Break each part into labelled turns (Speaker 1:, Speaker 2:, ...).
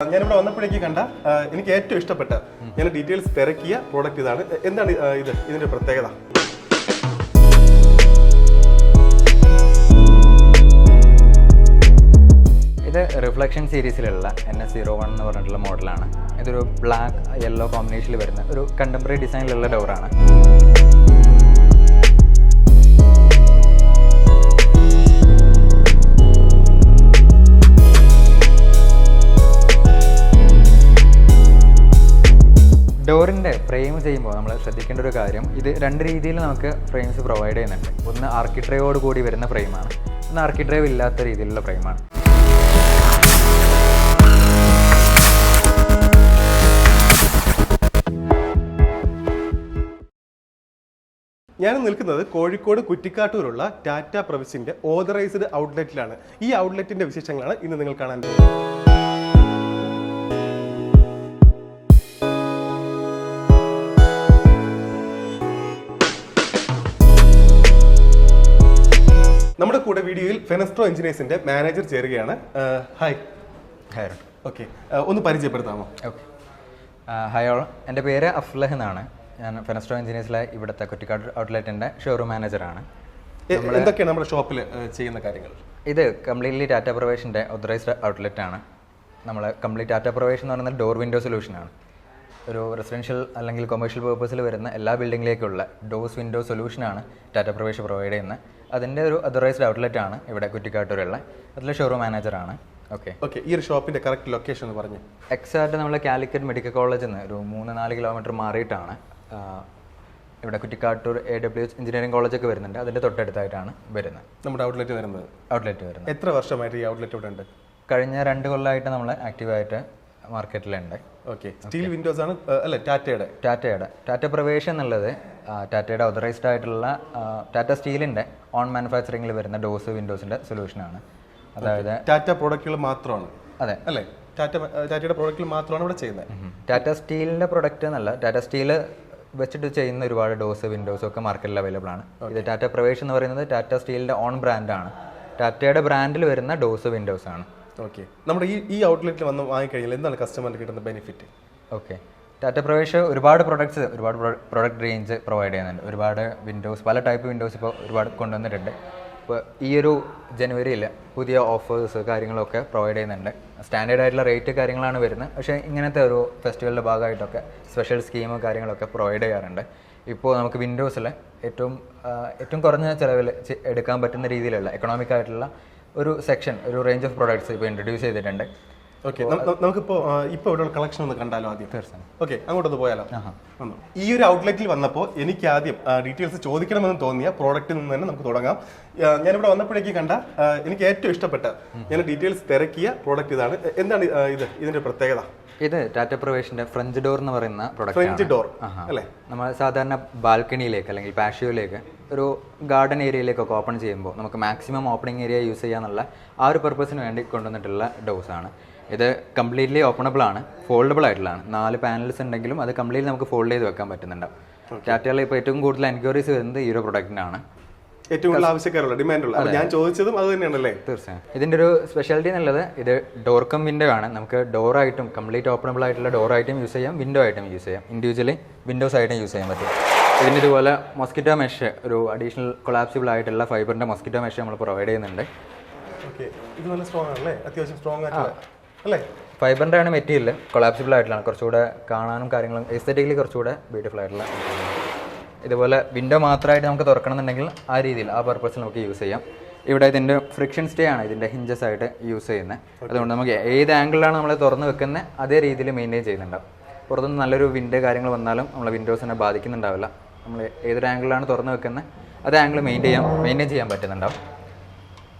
Speaker 1: ഞാനിവിടെ വന്നപ്പോഴേക്ക് കണ്ട എനിക്ക് ഏറ്റവും ഇഷ്ടപ്പെട്ട ഞാൻ ഡീറ്റെയിൽസ് തിരക്കിയ പ്രോഡക്റ്റ് ഇതാണ്. എന്താണ് ഇത്? ഇതിന്റെ പ്രത്യേകത.
Speaker 2: ഇത് റിഫ്ലക്ഷൻ സീരീസിലുള്ള എൻ എസ് സീറോ വൺ എന്ന് പറഞ്ഞിട്ടുള്ള മോഡലാണ്. ഇതൊരു ബ്ലാക്ക് യെല്ലോ കോമ്പിനേഷനിൽ വരുന്ന ഒരു കണ്ടംപററി ഡിസൈനിലുള്ള ഡോറാണ് ഡോറിന്റെ ഫ്രെയിം ചെയ്യുമ്പോൾ നമ്മൾ ശ്രദ്ധിക്കേണ്ട ഒരു കാര്യം ഇത് രണ്ട് രീതിയിൽ നമുക്ക് ഫ്രെയിംസ് പ്രൊവൈഡ് ചെയ്യുന്നുണ്ട്. ഒന്ന് ആർക്കിട്രേവോട് കൂടി വരുന്ന ഫ്രെയിമാണ് ഒന്ന് ആർക്കിട്രേവ് ഇല്ലാത്ത രീതിയിലുള്ള ഫ്രെയിമാണ്
Speaker 1: ഞാൻ നിൽക്കുന്നത് കോഴിക്കോട് കുറ്റിക്കാട്ടൂരുള്ള ടാറ്റ പ്രവിസിന്റെ ഓതറൈസ്ഡ് ഔട്ട്ലെറ്റിലാണ് ഈ ഔട്ട്ലെറ്റിന്റെ വിശേഷങ്ങളാണ് ഇന്ന് നിങ്ങൾ കാണാൻ പോകുന്നത്. ഫെനസ്ട്രോ എഞ്ചിനീയേഴ്സിന്റെ മാനേജർ ചേരുകയാണ്. ഹായ്.
Speaker 2: Hi
Speaker 1: okay. ഒന്ന് പരിചയപ്പെടുത്താമോ?
Speaker 2: ഓക്കെ. Hi all. എന്റെ പേര് അഫ്ലഹ് എന്നാണ്. ഞാൻ ഫെനസ്ട്രോ എഞ്ചിനീയേഴ്സിലെ ഇവിടുത്തെ കുറ്റിക്കാട് ഔട്ട്ലെറ്റിന്റെ ഷോറൂം മാനേജറാണ്.
Speaker 1: എന്തൊക്കെയാണ് നമ്മുടെ ഷോപ്പിൽ ചെയ്യുന്ന കാര്യങ്ങൾ?
Speaker 2: ഇത് കംപ്ലീറ്റ്ലി ടാറ്റ പ്രൊവേഷന്റെ ഓതറൈസ്ഡ് ഔട്ട്ലെറ്റ് ആണ് നമ്മൾ കംപ്ലീറ്റ് ടാറ്റ പ്രൊവേഷൻ എന്ന് പറയുന്നത് ഡോർ വിൻഡോ സൊല്യൂഷനാണ്. ഒരു റെസിഡൻഷ്യൽ അല്ലെങ്കിൽ കൊമേഴ്ഷ്യൽ പേർപ്പസിൽ വരുന്ന എല്ലാ ബിൽഡിങ്ങിലേക്കുള്ള ഡോസ് വിൻഡോ സൊല്യൂഷനാണ് ടാറ്റ പ്രൊവേഷൻ പ്രൊവൈഡ് ചെയ്യുന്നത്. അതിന്റെ ഒരു അതറൈസ്ഡ് ഔട്ട്ലെറ്റ് ആണ് ഇവിടെ കുറ്റിക്കാട്ടൂരുള്ള. അതിലെ ഷോറൂം മാനേജറാണ് ഓക്കെ
Speaker 1: ഓക്കെ ഈ ഒരു ഷോപ്പിന്റെ കറക്റ്റ് ലൊക്കേഷൻ എന്ന് പറഞ്ഞു.
Speaker 2: എക്സാക്ട് നമ്മൾ കാലിക്കറ്റ് മെഡിക്കൽ കോളേജിൽ നിന്ന് ഒരു മൂന്ന് നാല് കിലോമീറ്റർ മാറിയിട്ടാണ് ഇവിടെ Kuttikkattoor A W H engineering കോളേജൊക്കെ വരുന്നുണ്ട്. അതിന്റെ തൊട്ടടുത്തായിട്ടാണ് വരുന്നത്.
Speaker 1: നമ്മുടെ ഔട്ട്ലെറ്റ് വരുന്നത്.
Speaker 2: ഔട്ട്ലെറ്റ് വരുന്നത്.
Speaker 1: എത്ര വർഷമായിട്ട് ഈ ഔട്ട്ലെറ്റ് ഇവിടെ ഉണ്ട്?
Speaker 2: കഴിഞ്ഞ രണ്ട് കൊല്ലമായിട്ട് നമ്മൾ ആക്റ്റീവായിട്ട് മാർക്കറ്റിലുണ്ട്
Speaker 1: ഓക്കെ സ്റ്റീൽ വിൻഡോസ് ആണ് അല്ലേ ടാറ്റയുടെ
Speaker 2: ടാറ്റയുടെ ടാറ്റ പ്രവേശം എന്നുള്ളത് ടാറ്റയുടെ ഓതറൈസ്ഡ് ആയിട്ടുള്ള ടാറ്റ സ്റ്റീലിന്റെ ഓൺ മാനുഫാക്ചറിങ്ങിൽ വരുന്ന ഡോസ് വിൻഡോസിന്റെ സൊല്യൂഷനാണ് അതായത്
Speaker 1: ടാറ്റ പ്രോഡക്റ്റുകൾ മാത്രമാണ്.
Speaker 2: അതെ.
Speaker 1: അല്ലേ? ടാറ്റ ടാറ്റയുടെ പ്രോഡക്റ്റിൽ മാത്രമാണ് ഇവിടെ ചെയ്യുന്നത്.
Speaker 2: ടാറ്റ സ്റ്റീലിന്റെ പ്രൊഡക്റ്റ് എന്നല്ല ടാറ്റ സ്റ്റീൽ വെച്ചിട്ട് ചെയ്യുന്ന ഒരുപാട് ഡോസ് വിൻഡോസ് ഒക്കെ മാർക്കറ്റിൽ അവൈലബിൾ ആണ്. ഇത് ടാറ്റ പ്രവേശ് എന്ന് പറയുന്നത് ടാറ്റ സ്റ്റീലിന്റെ ഓൺ ബ്രാൻഡാണ് ടാറ്റയുടെ ബ്രാൻഡിൽ വരുന്ന ഡോസ് വിൻഡോസ് ആണ്.
Speaker 1: ഓക്കെ നമ്മുടെ ഈ ഈ ഔട്ട്ലെറ്റിൽ വന്ന് വാങ്ങിക്കഴിഞ്ഞാൽ എന്താണ് കസ്റ്റമറിന് കിട്ടുന്ന ബെനിഫിറ്റ്
Speaker 2: ഓക്കെ ടാറ്റ പ്രവേശ് ഒരുപാട് പ്രൊഡക്ട്സ് ഒരുപാട് പ്രൊഡക്റ്റ് റേഞ്ച് പ്രൊവൈഡ് ചെയ്യുന്നുണ്ട്. ഒരുപാട് വിൻഡോസ് പല ടൈപ്പ് വിൻഡോസ് ഇപ്പോൾ ഒരുപാട് കൊണ്ടുവന്നിട്ടുണ്ട്. ഇപ്പോൾ ഈ ഒരു ജനുവരിയിൽ പുതിയ ഓഫേഴ്സ് കാര്യങ്ങളൊക്കെ പ്രൊവൈഡ് ചെയ്യുന്നുണ്ട്. സ്റ്റാൻഡേർഡ് ആയിട്ടുള്ള റേറ്റ് കാര്യങ്ങളാണ് വരുന്നത്. പക്ഷേ ഇങ്ങനത്തെ ഒരു ഫെസ്റ്റിവലിന്റെ ഭാഗമായിട്ടൊക്കെ സ്പെഷ്യൽ സ്കീമും കാര്യങ്ങളൊക്കെ പ്രൊവൈഡ് ചെയ്യാറുണ്ട്. ഇപ്പോൾ നമുക്ക് വിൻഡോസിൽ ഏറ്റവും ഏറ്റവും കുറഞ്ഞ ചിലവിൽ എടുക്കാൻ പറ്റുന്ന രീതിയിലുള്ള എക്കണോമിക് ആയിട്ടുള്ള ഒരു സെക്ഷൻ ഒരു റേഞ്ച് ഓഫ് പ്രൊഡക്ട്സ് ഇപ്പോൾ ഇൻട്രൊഡ്യൂസ് ചെയ്തിട്ടുണ്ട്.
Speaker 1: ഓക്കെ നമുക്കിപ്പോൾ ഇപ്പോൾ ഇവിടെ കളക്ഷൻ ഒന്ന് കണ്ടാലോ ആദ്യം?
Speaker 2: തീർച്ചയായും.
Speaker 1: ഓക്കെ അങ്ങോട്ടൊന്ന് പോയാലോ? ഈ ഒരു ഔട്ട്ലെറ്റിൽ വന്നപ്പോൾ എനിക്ക് ആദ്യം ഡീറ്റെയിൽസ് ചോദിക്കണമെന്ന് തോന്നിയ പ്രോഡക്റ്റിൽ നിന്ന് തന്നെ നമുക്ക് തുടങ്ങാം. ഞാൻ ഞാനിവിടെ വന്നപ്പോഴേക്ക് കണ്ട എനിക്ക് ഏറ്റവും ഇഷ്ടപ്പെട്ട ഞാൻ ഡീറ്റെയിൽസ് തിരക്കിയ പ്രോഡക്റ്റ് ഇതാണ്. എന്താണ് ഇത്? ഇതിന്റെ പ്രത്യേകത?
Speaker 2: ഇത് ടാറ്റ പ്രവേശിന്റെ ഫ്രഞ്ച് ഡോർ എന്ന് പറയുന്ന പ്രൊഡക്റ്റ്
Speaker 1: ഫ്രഞ്ച് ഡോർ അല്ലേ?
Speaker 2: നമ്മൾ സാധാരണ ബാൽക്കണിയിലേക്ക് അല്ലെങ്കിൽ പാഷ്യോയിലേക്ക് ഒരു ഗാർഡൻ ഏരിയയിലേക്കൊക്കെ ഓപ്പൺ ചെയ്യുമ്പോൾ നമുക്ക് മാക്സിമം ഓപ്പണിംഗ് ഏരിയ യൂസ് ചെയ്യാന്നുള്ള ആ ഒരു പർപ്പസിന് വേണ്ടി കൊണ്ടുവന്നിട്ടുള്ള ഡോസ് ആണ്. ഇത് കംപ്ലീറ്റ്ലി ഓപ്പണബിൾ ആണ് ഫോൾഡബിൾ ആയിട്ടുള്ളതാണ്. നാല് പാനൽസ് ഉണ്ടെങ്കിലും അത് കംപ്ലീറ്റ്ലി നമുക്ക് ഫോൾഡ് ചെയ്ത് വെക്കാൻ പറ്റുന്നുണ്ട്. ടാറ്റയിൽ ഇപ്പോൾ ഏറ്റവും കൂടുതൽ എൻക്വയറീസ് വരുന്നത് ഈ ഒരു പ്രൊഡക്റ്റിനാണ്
Speaker 1: ഏറ്റവും കൂടുതൽ ആവശ്യക്കാരുള്ള ഡിമാൻഡുള്ള അപ്പോൾ ഞാൻ ചോദിച്ചതും അത് തന്നെയാണല്ലേ?
Speaker 2: തീർച്ചയായും. ഇതിന്റെ ഒരു സ്പെഷ്യാലിറ്റി എന്നുള്ളത് ഇത് ഡോർ കം വിൻഡോ ആണ്. നമുക്ക് ഡോർ ഡോറായിട്ടും കംപ്ലീറ്റ് ഓപ്പണബിൾ ആയിട്ടുള്ള ഡോർ ഡോറായിട്ടും യൂസ് ചെയ്യാം വിൻഡോ ആയിട്ടും യൂസ് ചെയ്യാം. ഇൻഡിവിജ്വലി വിൻഡോസ് ആയിട്ടും യൂസ് ചെയ്യാൻ പറ്റും. ഇതിന് ഇതുപോലെ മൊസ്കിറ്റോ മെഷ് ഒരു അഡീഷണൽ കൊളാപ്സിബിൾ ആയിട്ടുള്ള ഫൈബറിന്റെ മൊസ്കിറ്റോ മെഷ് നമ്മൾ പ്രൊവൈഡ് ചെയ്യുന്നുണ്ട്.
Speaker 1: ഇത് നല്ല സ്ട്രോങ് ആണല്ലേ? അത്യാവശ്യം സ്ട്രോങ് ആയിട്ടുള്ള. അല്ലേ?
Speaker 2: ഫൈബറിന്റെ ആണ് മെറ്റീരിയൽ കൊളാപ്സിബിൾ ആയിട്ടുള്ള. കുറച്ചുകൂടെ കാണാനും കാര്യങ്ങളും എസ്തറ്റിക്കലി കുറച്ചുകൂടെ ബ്യൂട്ടിഫുൾ ആയിട്ടുള്ള ഇതുപോലെ വിൻഡോ മാത്രമായിട്ട് നമുക്ക് തുറക്കണമെന്നുണ്ടെങ്കിൽ ആ രീതിയിൽ ആ പർപ്പസിൽ നമുക്ക് യൂസ് ചെയ്യാം. ഇവിടെ ഇതിന്റെ ഫ്രിക്ഷൻ സ്റ്റേ ആണ് ഇതിന്റെ ഹിഞ്ചസ് ആയിട്ട് യൂസ് ചെയ്യുന്നത്. അതുകൊണ്ട് നമുക്ക് ഏത് ആംഗിളിലാണ് നമ്മൾ തുറന്ന് വെക്കുന്നത് അതേ രീതിയിൽ മെയിന്റെയിൻ ചെയ്യുന്നുണ്ടാവും പുറത്തുനിന്ന് നല്ലൊരു വിൻഡോ കാര്യങ്ങൾ വന്നാലും നമ്മളെ വിൻഡോസിനെ ബാധിക്കുന്നുണ്ടാവില്ല. നമ്മൾ ഏതൊരു ആംഗിളിലാണ് തുറന്ന് വെക്കുന്നത് അത് ആംഗിൾ മെയിന്റെയിൻ ചെയ്യാം മെയിന്റെയിൻ ചെയ്യാൻ പറ്റുന്നുണ്ടാവും.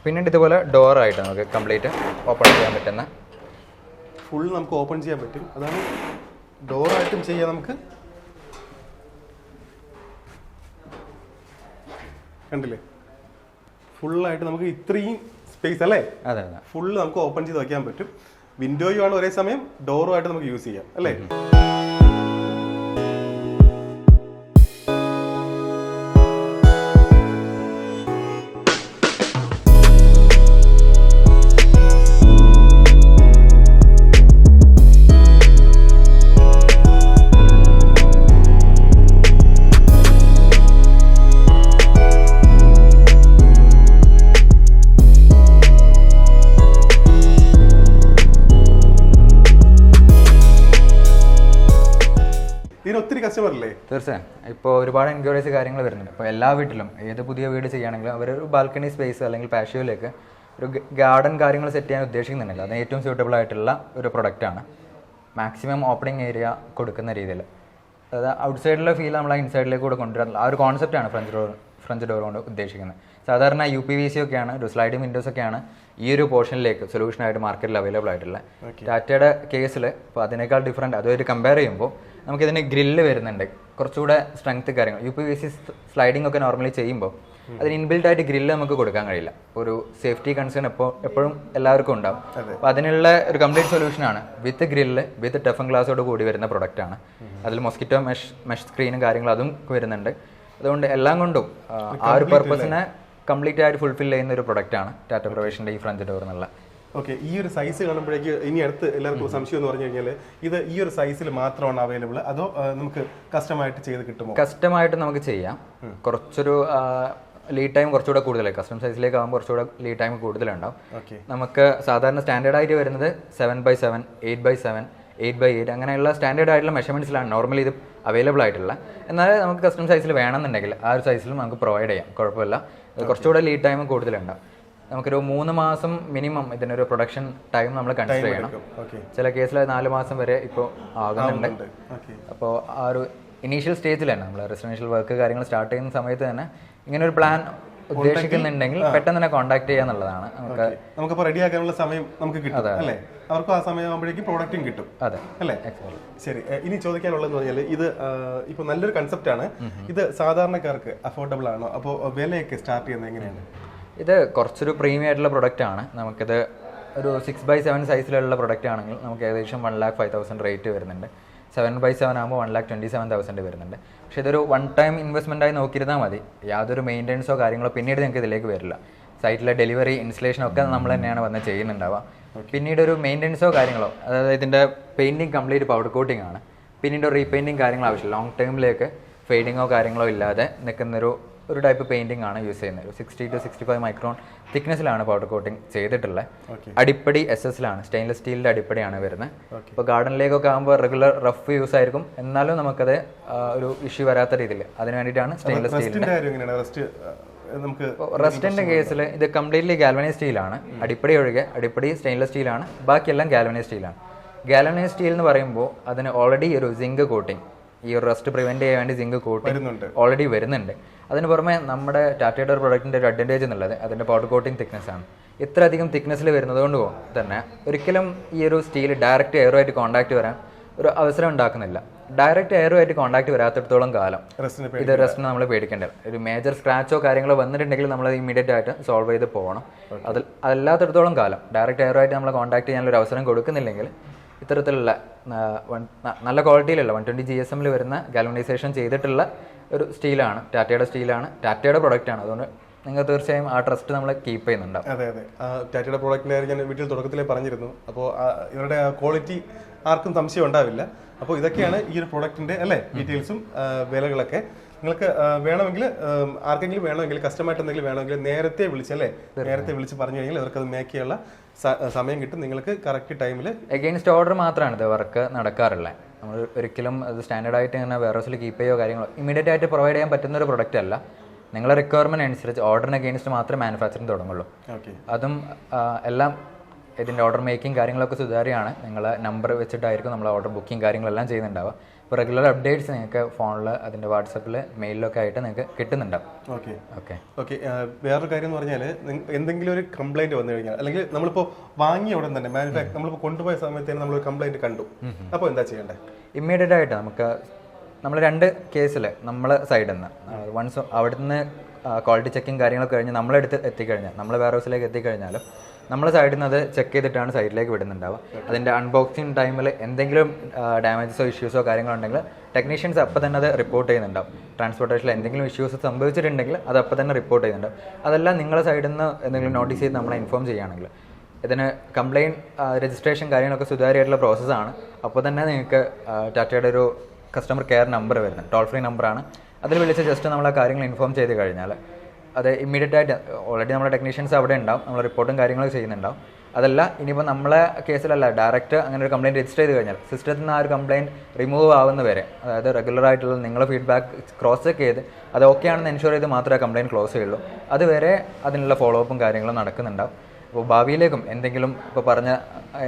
Speaker 2: പിന്നീട് ഇതുപോലെ ഡോറായിട്ട് നമുക്ക് കംപ്ലീറ്റ് ഓപ്പൺ ചെയ്യാൻ പറ്റുന്ന
Speaker 1: ഫുൾ നമുക്ക് ഓപ്പൺ ചെയ്യാൻ പറ്റും. അതാണ് ഡോറായിട്ടും ചെയ്യാം നമുക്ക്. കണ്ടില്ലേ? ഫുള്ളായിട്ട് നമുക്ക് ഇത്രയും സ്പേസ് അല്ലേ?
Speaker 2: അതെ അതെ.
Speaker 1: ഫുള്ള് നമുക്ക് ഓപ്പൺ ചെയ്ത് വയ്ക്കാൻ പറ്റും. വിൻഡോയും ആണ് ഒരേ സമയം ഡോറും ആയിട്ട് നമുക്ക് യൂസ് ചെയ്യാം അല്ലേ?
Speaker 2: ഒരുപാട് എൻക്വയറീസ് കാര്യങ്ങൾ വരുന്നുണ്ട്. അപ്പോൾ എല്ലാ വീട്ടിലും ഏത് പുതിയ വീട് ചെയ്യുകയാണെങ്കിലും അവർ ഒരു ബാൽക്കണി സ്പേസ് അല്ലെങ്കിൽ പാഷ്യോയിലേക്ക് ഒരു ഗാർഡൻ കാര്യങ്ങൾ സെറ്റ് ചെയ്യാൻ ഉദ്ദേശിക്കുന്നുണ്ടെങ്കിൽ അതിന് ഏറ്റവും സ്യൂട്ടബിൾ ആയിട്ടുള്ള ഒരു പ്രൊഡക്റ്റാണ് മാക്സിമം ഓപ്പണിംഗ് ഏരിയ കൊടുക്കുന്ന രീതിയിൽ അതായത് ഔട്ട് സൈഡിലെ ഫീൽ നമ്മൾ ആ ഇൻസൈഡിലേക്ക് കൂടെ കൊണ്ടുവരാൻ ആ ഒരു കോൺസെപ്റ്റാണ് ഫ്രഞ്ച് ഡോർ ഫ്രഞ്ച് ഡോർ കൊണ്ട് ഉദ്ദേശിക്കുന്നത്. സാധാരണ യു പി വി സി ഒക്കെയാണ് ഒരു സ്ലൈഡിംഗ് വിൻഡോസ് ഒക്കെയാണ് ഈ ഒരു പോർഷനിലേക്ക് സൊല്യൂഷനായിട്ട് മാർക്കറ്റിൽ അവൈലബിൾ ആയിട്ടുള്ള ടാറ്റയുടെ കേസിൽ ഇപ്പോൾ അതിനേക്കാൾ ഡിഫറന്റ് അതൊരു കമ്പയർ ചെയ്യുമ്പോൾ നമുക്കിതിന് ഗ്രില്ല് വരുന്നുണ്ട്. കുറച്ചുകൂടെ സ്ട്രെങ്ത് കാര്യങ്ങൾ. U P V C sliding ഒക്കെ നോർമലി ചെയ്യുമ്പോൾ അതിന് ഇൻബിൽഡ് ആയിട്ട് ഗ്രില്ല് നമുക്ക് കൊടുക്കാൻ കഴിയില്ല. ഒരു സേഫ്റ്റി കൺസേൺ എപ്പോൾ എപ്പോഴും എല്ലാവർക്കും ഉണ്ടാവും. അപ്പോൾ അതിനുള്ള ഒരു കംപ്ലീറ്റ് സൊല്യൂഷനാണ് വിത്ത് ഗ്രില്ല് വിത്ത് ടഫൻ ഗ്ലാസോട് കൂടി വരുന്ന പ്രൊഡക്റ്റാണ് ആണ്. അതിൽ മൊസ്കിറ്റോ മെഷ് മെഷ് സ്ക്രീനും കാര്യങ്ങളും അതും വരുന്നുണ്ട്. അതുകൊണ്ട് എല്ലാം കൊണ്ടും ആ, ആ ഒരു പർപ്പസിനെ കംപ്ലീറ്റ് ആയിട്ട് ഫുൾഫിൽ ചെയ്യുന്ന ഒരു പ്രൊഡക്റ്റാണ് ടാറ്റ പ്രൊവേഷന്റെ ഈ ഫ്രഞ്ച് ഡോർ എന്നുള്ള.
Speaker 1: ഓക്കെ ഈ ഒരു സൈസ് കാണുമ്പോഴേക്ക് ഇനി അടുത്ത് എല്ലാവർക്കും സംശയം എന്ന് പറഞ്ഞു കഴിഞ്ഞാൽ ഇത് ഈ ഒരു സൈസിൽ മാത്രമാണ് അവൈലബിൾ അതോ നമുക്ക് കസ്റ്റമായിട്ട് ചെയ്ത് കിട്ടുമോ?
Speaker 2: കസ്റ്റമായിട്ട് നമുക്ക് ചെയ്യാം. കുറച്ചൊരു ലീഡ് ടൈം കുറച്ചുകൂടെ കൂടുതലായി. കസ്റ്റം സൈസിലേക്ക് ആകുമ്പോൾ കുറച്ചുകൂടെ ലീഡ് ടൈം കൂടുതലുണ്ടാവും.
Speaker 1: ഓക്കെ
Speaker 2: നമുക്ക് സാധാരണ സ്റ്റാൻഡേർഡ് ആയിട്ട് വരുന്നത് seven by seven eight by seven eight by eight അങ്ങനെയുള്ള സ്റ്റാൻഡേർഡ് ആയിട്ടുള്ള മെഷർമെന്റ്സിലാണ് നോർമലി ഇത് അവൈലബിൾ ആയിട്ടുള്ള. എന്നാൽ നമുക്ക് കസ്റ്റം സൈസിൽ വേണമെന്നുണ്ടെങ്കിൽ ആ ഒരു സൈസിൽ നമുക്ക് പ്രൊവൈഡ് ചെയ്യാം. കുഴപ്പമില്ല. കുറച്ചുകൂടെ ലീഡ് ടൈം കൂടുതലുണ്ടാവും. നമുക്കൊരു മൂന്ന് മാസം മിനിമം ഇതിനൊരു പ്രൊഡക്ഷൻ ടൈം നമ്മൾ കൺസിഡർ ചെയ്യണം. ചില കേസിൽ നാല് മാസം വരെ ഇപ്പോൾ ആകുന്നുണ്ട്. അപ്പോൾ ആ ഒരു ഇനീഷ്യൽ സ്റ്റേജിൽ തന്നെ നമ്മൾ റെസിഡൻഷ്യൽ വർക്ക് കാര്യങ്ങൾ സ്റ്റാർട്ട് ചെയ്യുന്ന സമയത്ത് തന്നെ ഇങ്ങനെ ഒരു പ്ലാൻ ഉദ്ദേശിക്കുന്നുണ്ടെങ്കിൽ പെട്ടെന്ന് തന്നെ കോൺടാക്ട് ചെയ്യുക നമുക്ക്
Speaker 1: നമുക്ക് റെഡി ആക്കാനുള്ള സമയം നമുക്ക് കിട്ടും അല്ലേ? അവർക്കും ആ സമയമാകുമ്പോഴേക്കും പ്രോഡക്റ്റും കിട്ടും
Speaker 2: അതെ
Speaker 1: അല്ലേ? ശരി. ഇനി ചോദിക്കാനുള്ളതെന്ന് പറഞ്ഞാൽ ഇത് ഇപ്പൊ നല്ലൊരു കൺസെപ്റ്റ് ആണ്. ഇത് സാധാരണക്കാർക്ക് അഫോർഡബിൾ ആണോ? അപ്പോൾ വിലയൊക്കെ സ്റ്റാർട്ട് ചെയ്യുന്നത് എങ്ങനെയാണ്?
Speaker 2: ഇത് കുറച്ചൊരു പ്രീമിയം ആയിട്ടുള്ള പ്രൊഡക്റ്റ് ആണ്. നമുക്കിത് ഒരു സിക്സ് ബൈ സെവൻ സൈസിലുള്ള പ്രൊഡക്റ്റ് ആണെങ്കിൽ നമുക്ക് ഏകദേശം one lakh five thousand rate വരുന്നുണ്ട്. സെവൻ ബൈ സെവൻ ആകുമ്പോൾ one lakh twenty seven thousand വരുന്നുണ്ട്. പക്ഷേ ഇതൊരു വൺ ടൈം ഇൻവെസ്റ്റ്മെന്റ് ആയി നോക്കിയിരുന്നാൽ മതി. യാതൊരു മെയിന്റെനൻസോ കാര്യങ്ങളോ പിന്നീട് നിങ്ങൾക്ക് ഇതിലേക്ക് വരില്ല. സൈറ്റിലെ ഡെലിവറി ഇൻസ്റ്റലേഷനോ ഒക്കെ നമ്മൾ തന്നെയാണ് വന്ന് ചെയ്യുന്നുണ്ടാവുക. പിന്നീട് ഒരു മെയിന്റെനൻസോ കാര്യങ്ങളോ അതായത് ഇതിന്റെ പെയിന്റിങ് കംപ്ലീറ്റ് പൗഡർ കോട്ടിംഗ് ആണ്. പിന്നീട് റീപെയിന്റിങ് കാര്യങ്ങൾ ആവശ്യമില്ല. ലോങ് ടൈമിലേക്ക് ഫെയ്ഡിങ്ങോ കാര്യങ്ങളോ ഇല്ലാതെ നിൽക്കുന്നൊരു ഒരു ടൈപ്പ് പെയിന്റിംഗ് ആണ് യൂസ് ചെയ്യുന്നത്. ഒരു sixty to sixty five micron തിക്നെസ്സിലാണ് powder coating ചെയ്തിട്ടുള്ളത്. അടിപ്പടി എസ് എസിലാണ് സ്റ്റെയിൻലെസ് സ്റ്റീലിന്റെ അടിപ്പടിയാണ് വരുന്നത്. ഇപ്പോൾ ഗാർഡനിലേക്കൊക്കെ ആകുമ്പോൾ റെഗുലർ റഫ് യൂസ് ആയിരിക്കും. എന്നാലും നമുക്കത് ഒരു ഇഷ്യൂ വരാത്ത രീതിയിൽ. അതിന് വേണ്ടിയിട്ടാണ് സ്റ്റെയിൻലെസ്
Speaker 1: റെസ്റ്റ് നമുക്ക്
Speaker 2: റെസ്റ്റിന്റെ കേസിൽ ഇത് കംപ്ലീറ്റ്ലി ഗാൽവനൈസ് സ്റ്റീലാണ് അടിപ്പടി ഒഴികെ അടിപ്പടി സ്റ്റെയിൻലെസ് സ്റ്റീലാണ് ബാക്കിയെല്ലാം ഗാൽവനൈസ് സ്റ്റീലാണ് ഗാലനൈസ് സ്റ്റീൽ എന്ന് പറയുമ്പോൾ അതിന് ഓൾറെഡി ഒരു സിങ്ക് കോട്ടിംഗ് ഈ ഒരു റസ്റ്റ് പ്രിവെന്റ് ചെയ്യാൻ വേണ്ടി സിങ്ക് കോട്ടിംഗ് ഓൾറെഡി വരുന്നുണ്ട്. അതിന് പുറമെ നമ്മുടെ ടാറ്റയുടെ ഒരു പ്രൊഡക്റ്റിന്റെ ഒരു അഡ്വാന്റേജ് എന്നുള്ളത് അതിന്റെ പൗഡർ കോട്ടിംഗ് തിക്നെസ് ആണ്. ഇത്ര അധികം തിക്നെസ്സിൽ വരുന്നത് കൊണ്ട് തന്നെ ഒരിക്കലും ഈ ഒരു സ്റ്റീൽ ഡയറക്റ്റ് എയറുമായിട്ട് കോൺടാക്ട് വരാൻ ഒരു അവസരം ഉണ്ടാക്കുന്നില്ല. ഡയറക്റ്റ് എയറുമായിട്ട് കോൺടാക്ട് വരാത്തിടത്തോളം കാലം ഇത് റെസ്റ്റിന് നമ്മൾ പേടിക്കേണ്ട ഒരു മേജർ സ്ക്രാച്ചോ കാര്യങ്ങളോ വന്നിട്ടുണ്ടെങ്കിൽ നമ്മൾ ഇമീഡിയറ്റ് ആയിട്ട് സോൾവ് ചെയ്ത് പോകണം. അതിൽ അതല്ലാത്തടത്തോളം കാലം. ഡയറക്റ്റ് എയറുമായിട്ട് നമ്മൾ കോൺടാക്ട് ചെയ്യാനുള്ള ഒരു അവസരം കൊടുക്കുന്നില്ലെങ്കിൽ ഇത്തരത്തിലുള്ള നല്ല ക്വാളിറ്റിയിലുള്ള വൺ ട്വന്റി ജി എസ് എമ്മിൽ വരുന്ന ഗാൽവനൈസേഷൻ ചെയ്തിട്ടുള്ള ഒരു സ്റ്റീലാണ് ടാറ്റയുടെ സ്റ്റീലാണ് ടാറ്റയുടെ പ്രൊഡക്റ്റാണ്. അതുകൊണ്ട് നിങ്ങൾ തീർച്ചയായും ആ ട്രസ്റ്റ് നമ്മൾ കീപ്പ് ചെയ്യുന്നുണ്ട്
Speaker 1: അതെ അതെ. ടാറ്റയുടെ പ്രൊഡക്റ്റിന്റെ ഞാൻ വീട്ടിൽ തുടക്കത്തിൽ പറഞ്ഞിരുന്നു. അപ്പോൾ ഇവരുടെ ക്വാളിറ്റി ആർക്കും സംശയം ഉണ്ടാവില്ല. അപ്പോൾ ഇതൊക്കെയാണ് ഈ ഒരു പ്രോഡക്റ്റിന്റെ അല്ലേ ഡീറ്റെയിൽസും വിലകളൊക്കെ. നിങ്ങൾക്ക് വേണമെങ്കിൽ ആർക്കെങ്കിലും വേണമെങ്കിൽ കസ്റ്റമായിട്ട് എന്തെങ്കിലും വേണമെങ്കിൽ നേരത്തെ വിളിച്ചല്ലേ നേരത്തെ വിളിച്ച് പറഞ്ഞു കഴിഞ്ഞാൽ ഇവർക്ക് അത് മേക്ക് ചെയ്യാനുള്ള സമയം കിട്ടും. നിങ്ങൾക്ക് കറക്റ്റ് ടൈമിൽ
Speaker 2: എഗെയിൻസ്റ്റ് ഓർഡർ മാത്രമാണ് ഇത് വർക്ക് നടക്കാറുള്ളത് നമ്മൾ ഒരിക്കലും അത് സ്റ്റാൻഡേർഡ് ആയിട്ട് ഇങ്ങനെ വെയർഹൗസിൽ കീപ്പ് ചെയ്യുകയോ കാര്യങ്ങളോ ഇമീഡിയറ്റ് ആയിട്ട് പ്രൊവൈഡ് ചെയ്യാൻ പറ്റുന്ന ഒരു പ്രൊഡക്റ്റ് അല്ല. നിങ്ങളെ റിക്വയർമെന്റ് അനുസരിച്ച് ഓർഡറിന് അഗെയിൻസ്റ്റ് മാത്രമേ മാനുഫാക്ചറിങ് തുടങ്ങുള്ളൂ.
Speaker 1: ഓക്കെ
Speaker 2: അതും എല്ലാം ഇതിന്റെ ഓർഡർ മേക്കിംഗ് കാര്യങ്ങളൊക്കെ സുതാര്യമാണ്. നിങ്ങൾ നമ്പർ വെച്ചിട്ടായിരിക്കും നമ്മൾ ഓർഡർ ബുക്കിംഗ് കാര്യങ്ങളെല്ലാം ചെയ്യുന്നുണ്ടാവുക. അപ്പോൾ റെഗുലർ അപ്ഡേറ്റ്സ് നിങ്ങൾക്ക് ഫോണിൽ അതിന്റെ വാട്സപ്പിൽ മെയിലിലൊക്കെ ആയിട്ട് നിങ്ങൾക്ക് കിട്ടുന്നുണ്ടാവും.
Speaker 1: ഓക്കെ.
Speaker 2: ഓക്കെ.
Speaker 1: ഓക്കെ വേറൊരു കാര്യം എന്ന് പറഞ്ഞാൽ എന്തെങ്കിലും ഒരു കംപ്ലൈന്റ് വന്നു കഴിഞ്ഞാൽ അല്ലെങ്കിൽ നമ്മളിപ്പോൾ വാങ്ങിയ ഉടൻ തന്നെ മാനുഫാക്ചർ നമ്മളിപ്പോൾ കൊണ്ടുപോയ സമയത്ത് തന്നെ നമ്മളൊരു കംപ്ലൈന്റ് കണ്ടു. അപ്പോൾ എന്താ ചെയ്യേണ്ടത്
Speaker 2: ഇമ്മീഡിയറ്റ് ആയിട്ട് നമുക്ക് നമ്മൾ രണ്ട് കേസിൽ നമ്മൾ സൈഡിൽ നിന്ന് വൺസ് അവിടുന്ന് ക്വാളിറ്റി ചെക്കിങ് കാര്യങ്ങളൊക്കെ കഴിഞ്ഞ് നമ്മളെടുത്ത് എത്തിക്കഴിഞ്ഞാൽ നമ്മൾ വേറെ ഹൗസിലേക്ക് എത്തിക്കഴിഞ്ഞാലും നമ്മളെ സൈഡിൽ നിന്ന് അത് ചെക്ക് ചെയ്തിട്ടാണ് സൈഡിലേക്ക് വിടുന്നുണ്ടാവുക. അതിന്റെ അൺബോക്സിങ് ടൈമിൽ എന്തെങ്കിലും ഡാമേജസോ ഇഷ്യൂസോ കാര്യങ്ങളോ ഉണ്ടെങ്കിൽ ടെക്നീഷ്യൻസ് അപ്പം തന്നെ അത് റിപ്പോർട്ട് ചെയ്യുന്നുണ്ടാവും. ട്രാൻസ്പോർട്ടേഷനിൽ എന്തെങ്കിലും ഇഷ്യൂസ് സംഭവിച്ചിട്ടുണ്ടെങ്കിൽ അത് അപ്പം തന്നെ റിപ്പോർട്ട് ചെയ്യുന്നുണ്ടാവും. അതെല്ലാം നിങ്ങളുടെ സൈഡിൽ നിന്ന് എന്തെങ്കിലും നോട്ടീസ് ചെയ്ത് നമ്മളെ ഇൻഫോം ചെയ്യുകയാണെങ്കിൽ ഇതിന് കംപ്ലയിന്റ് രജിസ്ട്രേഷൻ കാര്യങ്ങളൊക്കെ സുതാര്യമായിട്ടുള്ള പ്രോസസ്സാണ് അപ്പോൾ തന്നെ നിങ്ങൾക്ക് ടാറ്റയുടെ ഒരു കസ്റ്റമർ കെയർ നമ്പർ വരുന്നത് ടോൾ ഫ്രീ നമ്പറാണ് അതിൽ വിളിച്ച് ജസ്റ്റ് നമ്മളെ കാര്യങ്ങൾ ഇൻഫോം ചെയ്ത് കഴിഞ്ഞാൽ അത് ഇമ്മീഡിയറ്റ് ആയിട്ട് ഓൾറെഡി നമ്മുടെ ടെക്നീഷ്യൻസ് അവിടെ ഉണ്ടാവും നമ്മൾ റിപ്പോർട്ടും കാര്യങ്ങളും ചെയ്യുന്നുണ്ടാവും. അതല്ല ഇനിയിപ്പോൾ നമ്മളെ കേസിലല്ല ഡയറക്റ്റ് അങ്ങനെ ഒരു കംപ്ലയിന്റ് രജിസ്റ്റർ ചെയ്ത് കഴിഞ്ഞാൽ സിസ്റ്റത്തിൽ നിന്ന് ആ ഒരു കംപ്ലയിന്റ് റിമൂവ് ആവുന്ന വരെ അതായത് റെഗുലർ ആയിട്ടുള്ള നിങ്ങളുടെ ഫീഡ്ബാക്ക് ക്രോസ് ചെക്ക് ചെയ്ത് അത് ഓക്കെ ആണെന്ന് എൻഷുർ ചെയ്ത് മാത്രമേ കംപ്ലയിന്റ് ക്ലോസ് ചെയ്യുള്ളൂ. അതുവരെ അതിനുള്ള ഫോളോ അപ്പും കാര്യങ്ങളും നടക്കുന്നുണ്ടാവും. അപ്പോൾ ഭാവിയിലേക്കും എന്തെങ്കിലും ഇപ്പോൾ പറഞ്ഞ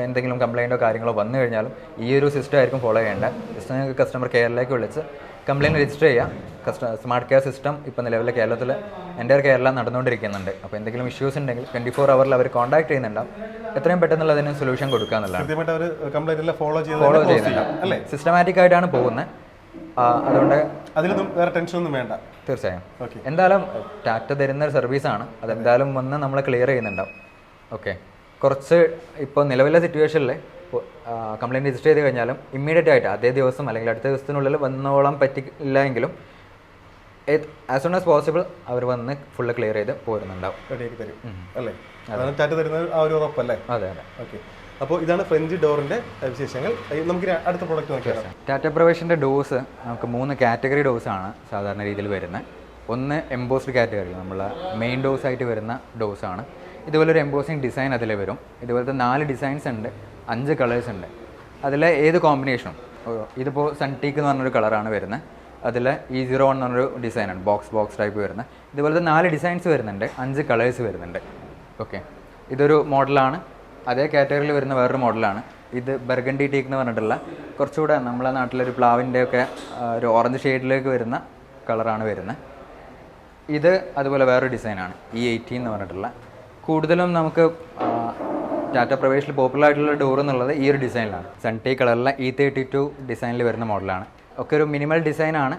Speaker 2: എന്തെങ്കിലും കംപ്ലയിന്റോ കാര്യങ്ങളോ വന്നു കഴിഞ്ഞാലും ഈ ഒരു സിസ്റ്റം ആയിരിക്കും ഫോളോ ചെയ്യേണ്ടത്. ജസ്റ്റ് നിങ്ങൾക്ക് കസ്റ്റമർ കെയറിലേക്ക് വിളിച്ച് കംപ്ലയിന്റ് രജിസ്റ്റർ ചെയ്യാം. കസ്റ്റ സ്മാർട്ട് കെയർ സിസ്റ്റം ഇപ്പോൾ നിലവിലെ കേരളത്തിൽ എന്റെ ഒരു കേരളം നടന്നുകൊണ്ടിരിക്കുന്നുണ്ട്. അപ്പോൾ എന്തെങ്കിലും ഇഷ്യൂസ് ഉണ്ടെങ്കിൽ ട്വന്റി ഫോർ അവറിൽ അവർ കോൺടാക്ട് ചെയ്യുന്നുണ്ടാവും. എത്രയും പെട്ടെന്നുള്ള അതിന് സൊല്യൂഷൻ കൊടുക്കുക എന്നുള്ളതാണ്.
Speaker 1: ഫോളോ
Speaker 2: ചെയ്യുന്നുണ്ടാവും
Speaker 1: അല്ലേ?
Speaker 2: സിസ്റ്റമാറ്റിക് ആയിട്ടാണ് പോകുന്നത്. അതുകൊണ്ട്
Speaker 1: അതിലൊന്നും വേറെ ടെൻഷൻ ഒന്നും വേണ്ട.
Speaker 2: തീർച്ചയായും. എന്തായാലും ടാറ്റ തരുന്ന ഒരു സർവീസാണ് അതെന്തായാലും വന്ന് നമ്മൾ ക്ലിയർ ചെയ്യുന്നുണ്ടാവും. ഓക്കെ കുറച്ച് ഇപ്പോൾ നിലവിലെ സിറ്റുവേഷനിൽ കംപ്ലയിന്റ് രജിസ്റ്റർ ചെയ്ത് കഴിഞ്ഞാലും ഇമ്മീഡിയറ്റ് ആയിട്ട് അതേ ദിവസം അല്ലെങ്കിൽ അടുത്ത ദിവസത്തിനുള്ളിൽ വന്നോളാൻ പറ്റില്ല എങ്കിലും ആസ് സൂൺ ആസ് പോസിബിൾ അവർ വന്ന് ഫുള്ള് ക്ലിയർ ചെയ്ത് പോരുന്നുണ്ടാവും.
Speaker 1: റെഡിയാക്കി തരും. അല്ലേ? അതാണ് ചാറ്റ് തരുന്ന ആ ഒരു ഉറപ്പല്ലേ
Speaker 2: അതെ അതെ.
Speaker 1: ഓക്കെ. അപ്പോൾ ഇതാണ് ഫ്രഞ്ച് ഡോറിന്റെ വിശേഷങ്ങൾ. നമുക്ക് അടുത്ത പ്രോഡക്റ്റ് നോക്കിയാലോ
Speaker 2: ടാറ്റ പ്രവേശിന്റെ ഡോസ് നമുക്ക് മൂന്ന് കാറ്റഗറി ഡോസ് ആണ് സാധാരണ രീതിയിൽ വരുന്നത്. ഒന്ന് എംബോസ്ഡ് കാറ്റഗറി നമ്മളെ മെയിൻ ഡോസ് ആയിട്ട് വരുന്ന ഡോസാണ് ഇതുപോലെ ഒരു എംബോസിങ് ഡിസൈൻ അതിൽ വരും. ഇതുപോലത്തെ നാല് ഡിസൈൻസ് ഉണ്ട്. അഞ്ച് കളേഴ്സ് ഉണ്ട്. അതിൽ ഏത് കോമ്പിനേഷനും ഇതിപ്പോൾ സൺ ടീക്ക് എന്ന് പറഞ്ഞൊരു കളറാണ് വരുന്നത്. അതിൽ ഇ സീറോ വൺ എന്ന് പറഞ്ഞൊരു ഡിസൈനാണ് ബോക്സ് ബോക്സ് ടൈപ്പ് വരുന്നത്. ഇതുപോലത്തെ നാല് ഡിസൈൻസ് വരുന്നുണ്ട്. അഞ്ച് കളേഴ്സ് വരുന്നുണ്ട്. ഓക്കെ ഇതൊരു മോഡലാണ് അതേ കാറ്റഗറിയിൽ വരുന്ന വേറൊരു മോഡലാണ് ഇത് ബർഗണ്ടി ടീക്ക് എന്ന് പറഞ്ഞിട്ടുള്ള കുറച്ചുകൂടെ നമ്മളെ നാട്ടിലൊരു പ്ലാവിന്റെ ഒക്കെ ഒരു ഓറഞ്ച് ഷെയ്ഡിലേക്ക് വരുന്ന കളറാണ് വരുന്നത്. ഇത് അതുപോലെ വേറൊരു ഡിസൈനാണ് ഇ എയ്റ്റി എന്ന് പറഞ്ഞിട്ടുള്ള. കൂടുതലും നമുക്ക് ടാറ്റ പ്രവേശിൽ പോപ്പുലർ ആയിട്ടുള്ള ഡോർ എന്നുള്ളത് ഈ ഒരു ഡിസൈനിലാണ് സൺടേ കളറിലെ ഇ തേർട്ടി ടു ഡിസൈനിൽ വരുന്ന മോഡലാണ് ഒക്കെ ഒരു മിനിമൽ ഡിസൈനാണ്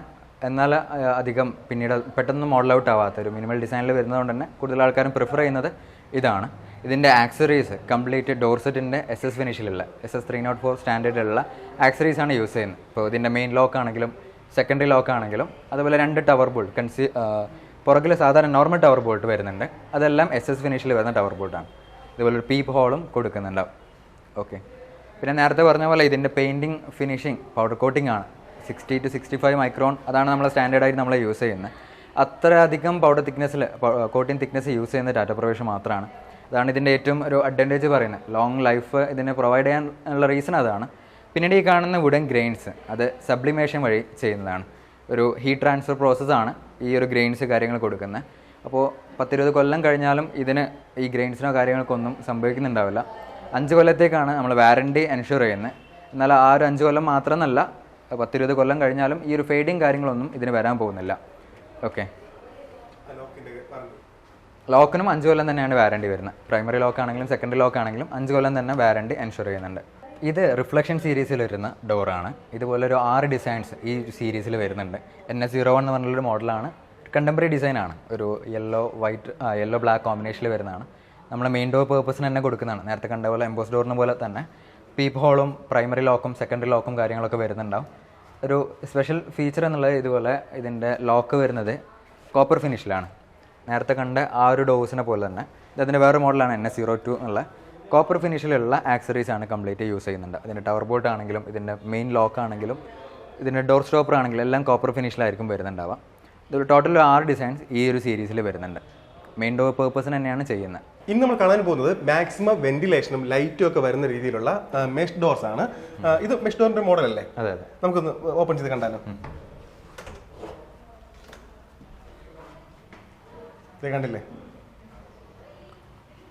Speaker 2: എന്നാൽ അധികം പിന്നീട് പെട്ടെന്ന് മോഡൽ ഔട്ട് ആവാത്ത ഒരു മിനിമൽ ഡിസൈനിൽ വരുന്നതുകൊണ്ട് തന്നെ കൂടുതൽ ആൾക്കാരും പ്രിഫർ ചെയ്യുന്നത് ഇതാണ്. ഇതിന്റെ ആക്സറീസ് കംപ്ലീറ്റ് ഡോർ സെറ്റിന്റെ S S ഫിനിഷിലുള്ള S S three not four സ്റ്റാൻഡേർഡിലുള്ള accessories ആണ് യൂസ് ചെയ്യുന്നത്. ഇപ്പോൾ ഇതിന്റെ മെയിൻ ലോക്ക് ആണെങ്കിലും സെക്കൻഡറി ലോക്ക് ആണെങ്കിലും അതുപോലെ രണ്ട് ടവർ ബോൾട്ട് കൺസി പുറകിൽ സാധാരണ നോർമൽ ടവർ ബോൾട്ട് വരുന്നുണ്ട്. അതെല്ലാം എസ് എസ് ഫിനിഷിൽ വരുന്ന ടവർ ബോൾട്ടാണ് ഇതുപോലെ ഒരു പീപ്പ് ഹോളും കൊടുക്കുന്നുണ്ടാവും. ഓക്കെ പിന്നെ നേരത്തെ പറഞ്ഞ പോലെ ഇതിന്റെ പെയിന്റിങ് ഫിനിഷിങ് പൗഡർ കോട്ടിംഗ് ആണ്. Sixty to sixty five micron അതാണ് നമ്മൾ സ്റ്റാൻഡേർഡായിട്ട് നമ്മൾ യൂസ് ചെയ്യുന്നത്. അത്ര അധികം പൗഡർ തിക്നെസ്സിൽ കോട്ടിംഗ് തിക്നെസ് യൂസ് ചെയ്യുന്ന ഡാറ്റ പ്രവേശം മാത്രമാണ്. അതാണ് ഇതിന്റെ ഏറ്റവും ഒരു അഡ്വാന്റേജ് പറയുന്നത്. ലോങ് ലൈഫ് ഇതിനെ പ്രൊവൈഡ് ചെയ്യാനുള്ള റീസൺ അതാണ്. പിന്നീട് ഈ കാണുന്ന വുഡൻ ഗ്രെയിൻസ് അത് സബ്ലിമേഷൻ വഴി ചെയ്യുന്നതാണ്. ഒരു ഹീറ്റ് ട്രാൻസ്ഫർ പ്രോസസ്സാണ് ഈ ഒരു ഗ്രെയിൻസ് കാര്യങ്ങൾ കൊടുക്കുന്നത്. അപ്പോൾ പത്തിരുപത് കൊല്ലം കഴിഞ്ഞാലും ഇതിന് ഈ ഗ്രെയിൻസിനോ കാര്യങ്ങൾക്കൊന്നും സംഭവിക്കുന്നുണ്ടാവില്ല. അഞ്ച് കൊല്ലത്തേക്കാണ് നമ്മൾ വാറണ്ടി എൻഷുർ ചെയ്യുന്നത്. എന്നാൽ ആ ഒരു അഞ്ച് കൊല്ലം മാത്രമെന്നല്ല പത്തിരുപത് കൊല്ലം കഴിഞ്ഞാലും ഈ ഒരു ഫെയ്ഡിങ് കാര്യങ്ങളൊന്നും ഇതിന് വരാൻ പോകുന്നില്ല. ഓക്കെ ലോക്കിനും അഞ്ച് കൊല്ലം തന്നെയാണ് വാറണ്ടി വരുന്നത്. പ്രൈമറി ലോക്ക് ആണെങ്കിലും സെക്കൻഡറി ലോക്ക് ആണെങ്കിലും അഞ്ച് കൊല്ലം തന്നെ വാറണ്ടി എൻഷുർ ചെയ്യുന്നുണ്ട്. ഇത് റിഫ്ലക്ഷൻ സീരീസിൽ വരുന്ന ഡോറാണ് ഇതുപോലെ ഒരു ആറ് ഡിസൈൻസ് ഈ സീരീസിൽ വരുന്നുണ്ട്. എൻ എസ് സീറോ വൺ എന്ന് പറഞ്ഞൊരു മോഡലാണ് കണ്ടംപററി ഡിസൈനാണ് ഒരു യെല്ലോ വൈറ്റ് യെല്ലോ ബ്ലാക്ക് കോമ്പിനേഷനിൽ വരുന്നതാണ്. നമ്മൾ മെയിൻ ഡോർ പേർപ്പസിന് തന്നെ കൊടുക്കുന്നതാണ്. നേരത്തെ കണ്ട പോലെ എംബോസ് ഡോറിന് പോലെ തന്നെ പീപ്പ് ഹോളും പ്രൈമറി ലോക്കും സെക്കൻഡറി ലോക്കും കാര്യങ്ങളൊക്കെ വരുന്നുണ്ടാവും. ഒരു സ്പെഷ്യൽ ഫീച്ചർ എന്നുള്ളത് ഇതുപോലെ ഇതിന്റെ ലോക്ക് വരുന്നത് കോപ്പർ ഫിനിഷിലാണ് നേരത്തെ കണ്ട ആ ഒരു ഡോസിനെ പോലെ തന്നെ. ഇതിന്റെ വേറെ മോഡലാണ് എൻ എസ് സീറോ ടു എന്നുള്ള. കോപ്പർ ഫിനിഷിലുള്ള ആക്സറീസ് ആണ് കംപ്ലീറ്റ് യൂസ് ചെയ്യുന്നുണ്ട്. ഇതിന്റെ ടവർ ബോട്ട് ആണെങ്കിലും ഇതിന്റെ മെയിൻ ലോക്ക് ആണെങ്കിലും ഇതിന്റെ ഡോർ സ്റ്റോപ്പർ ആണെങ്കിലും എല്ലാം കോപ്പർ ഫിനിഷിലായിരിക്കും വരുന്നുണ്ടാവുക. ഇതൊരു ടോട്ടൽ ആറ് ഡിസൈൻസ് ഈ ഒരു സീരീസിൽ വരുന്നുണ്ട്. മെയിൻ ഡോർ പേർപ്പസിന് തന്നെയാണ് ചെയ്യുന്നത്.
Speaker 1: ഇന്ന് നമ്മൾ കാണാൻ പോകുന്നത് മാക്സിമം വെന്റിലേഷനും ലൈറ്റും ഒക്കെ വരുന്ന രീതിയിലുള്ള മെഷ് ഡോർസ് ആണ്. ഇത് മെഷ് ഡോറിന്റെ മോഡൽ അല്ലേ?
Speaker 2: അതെ അതെ.
Speaker 1: നമുക്കൊന്ന് ഓപ്പൺ ചെയ്ത് കണ്ടാലോ? കണ്ടില്ലേ?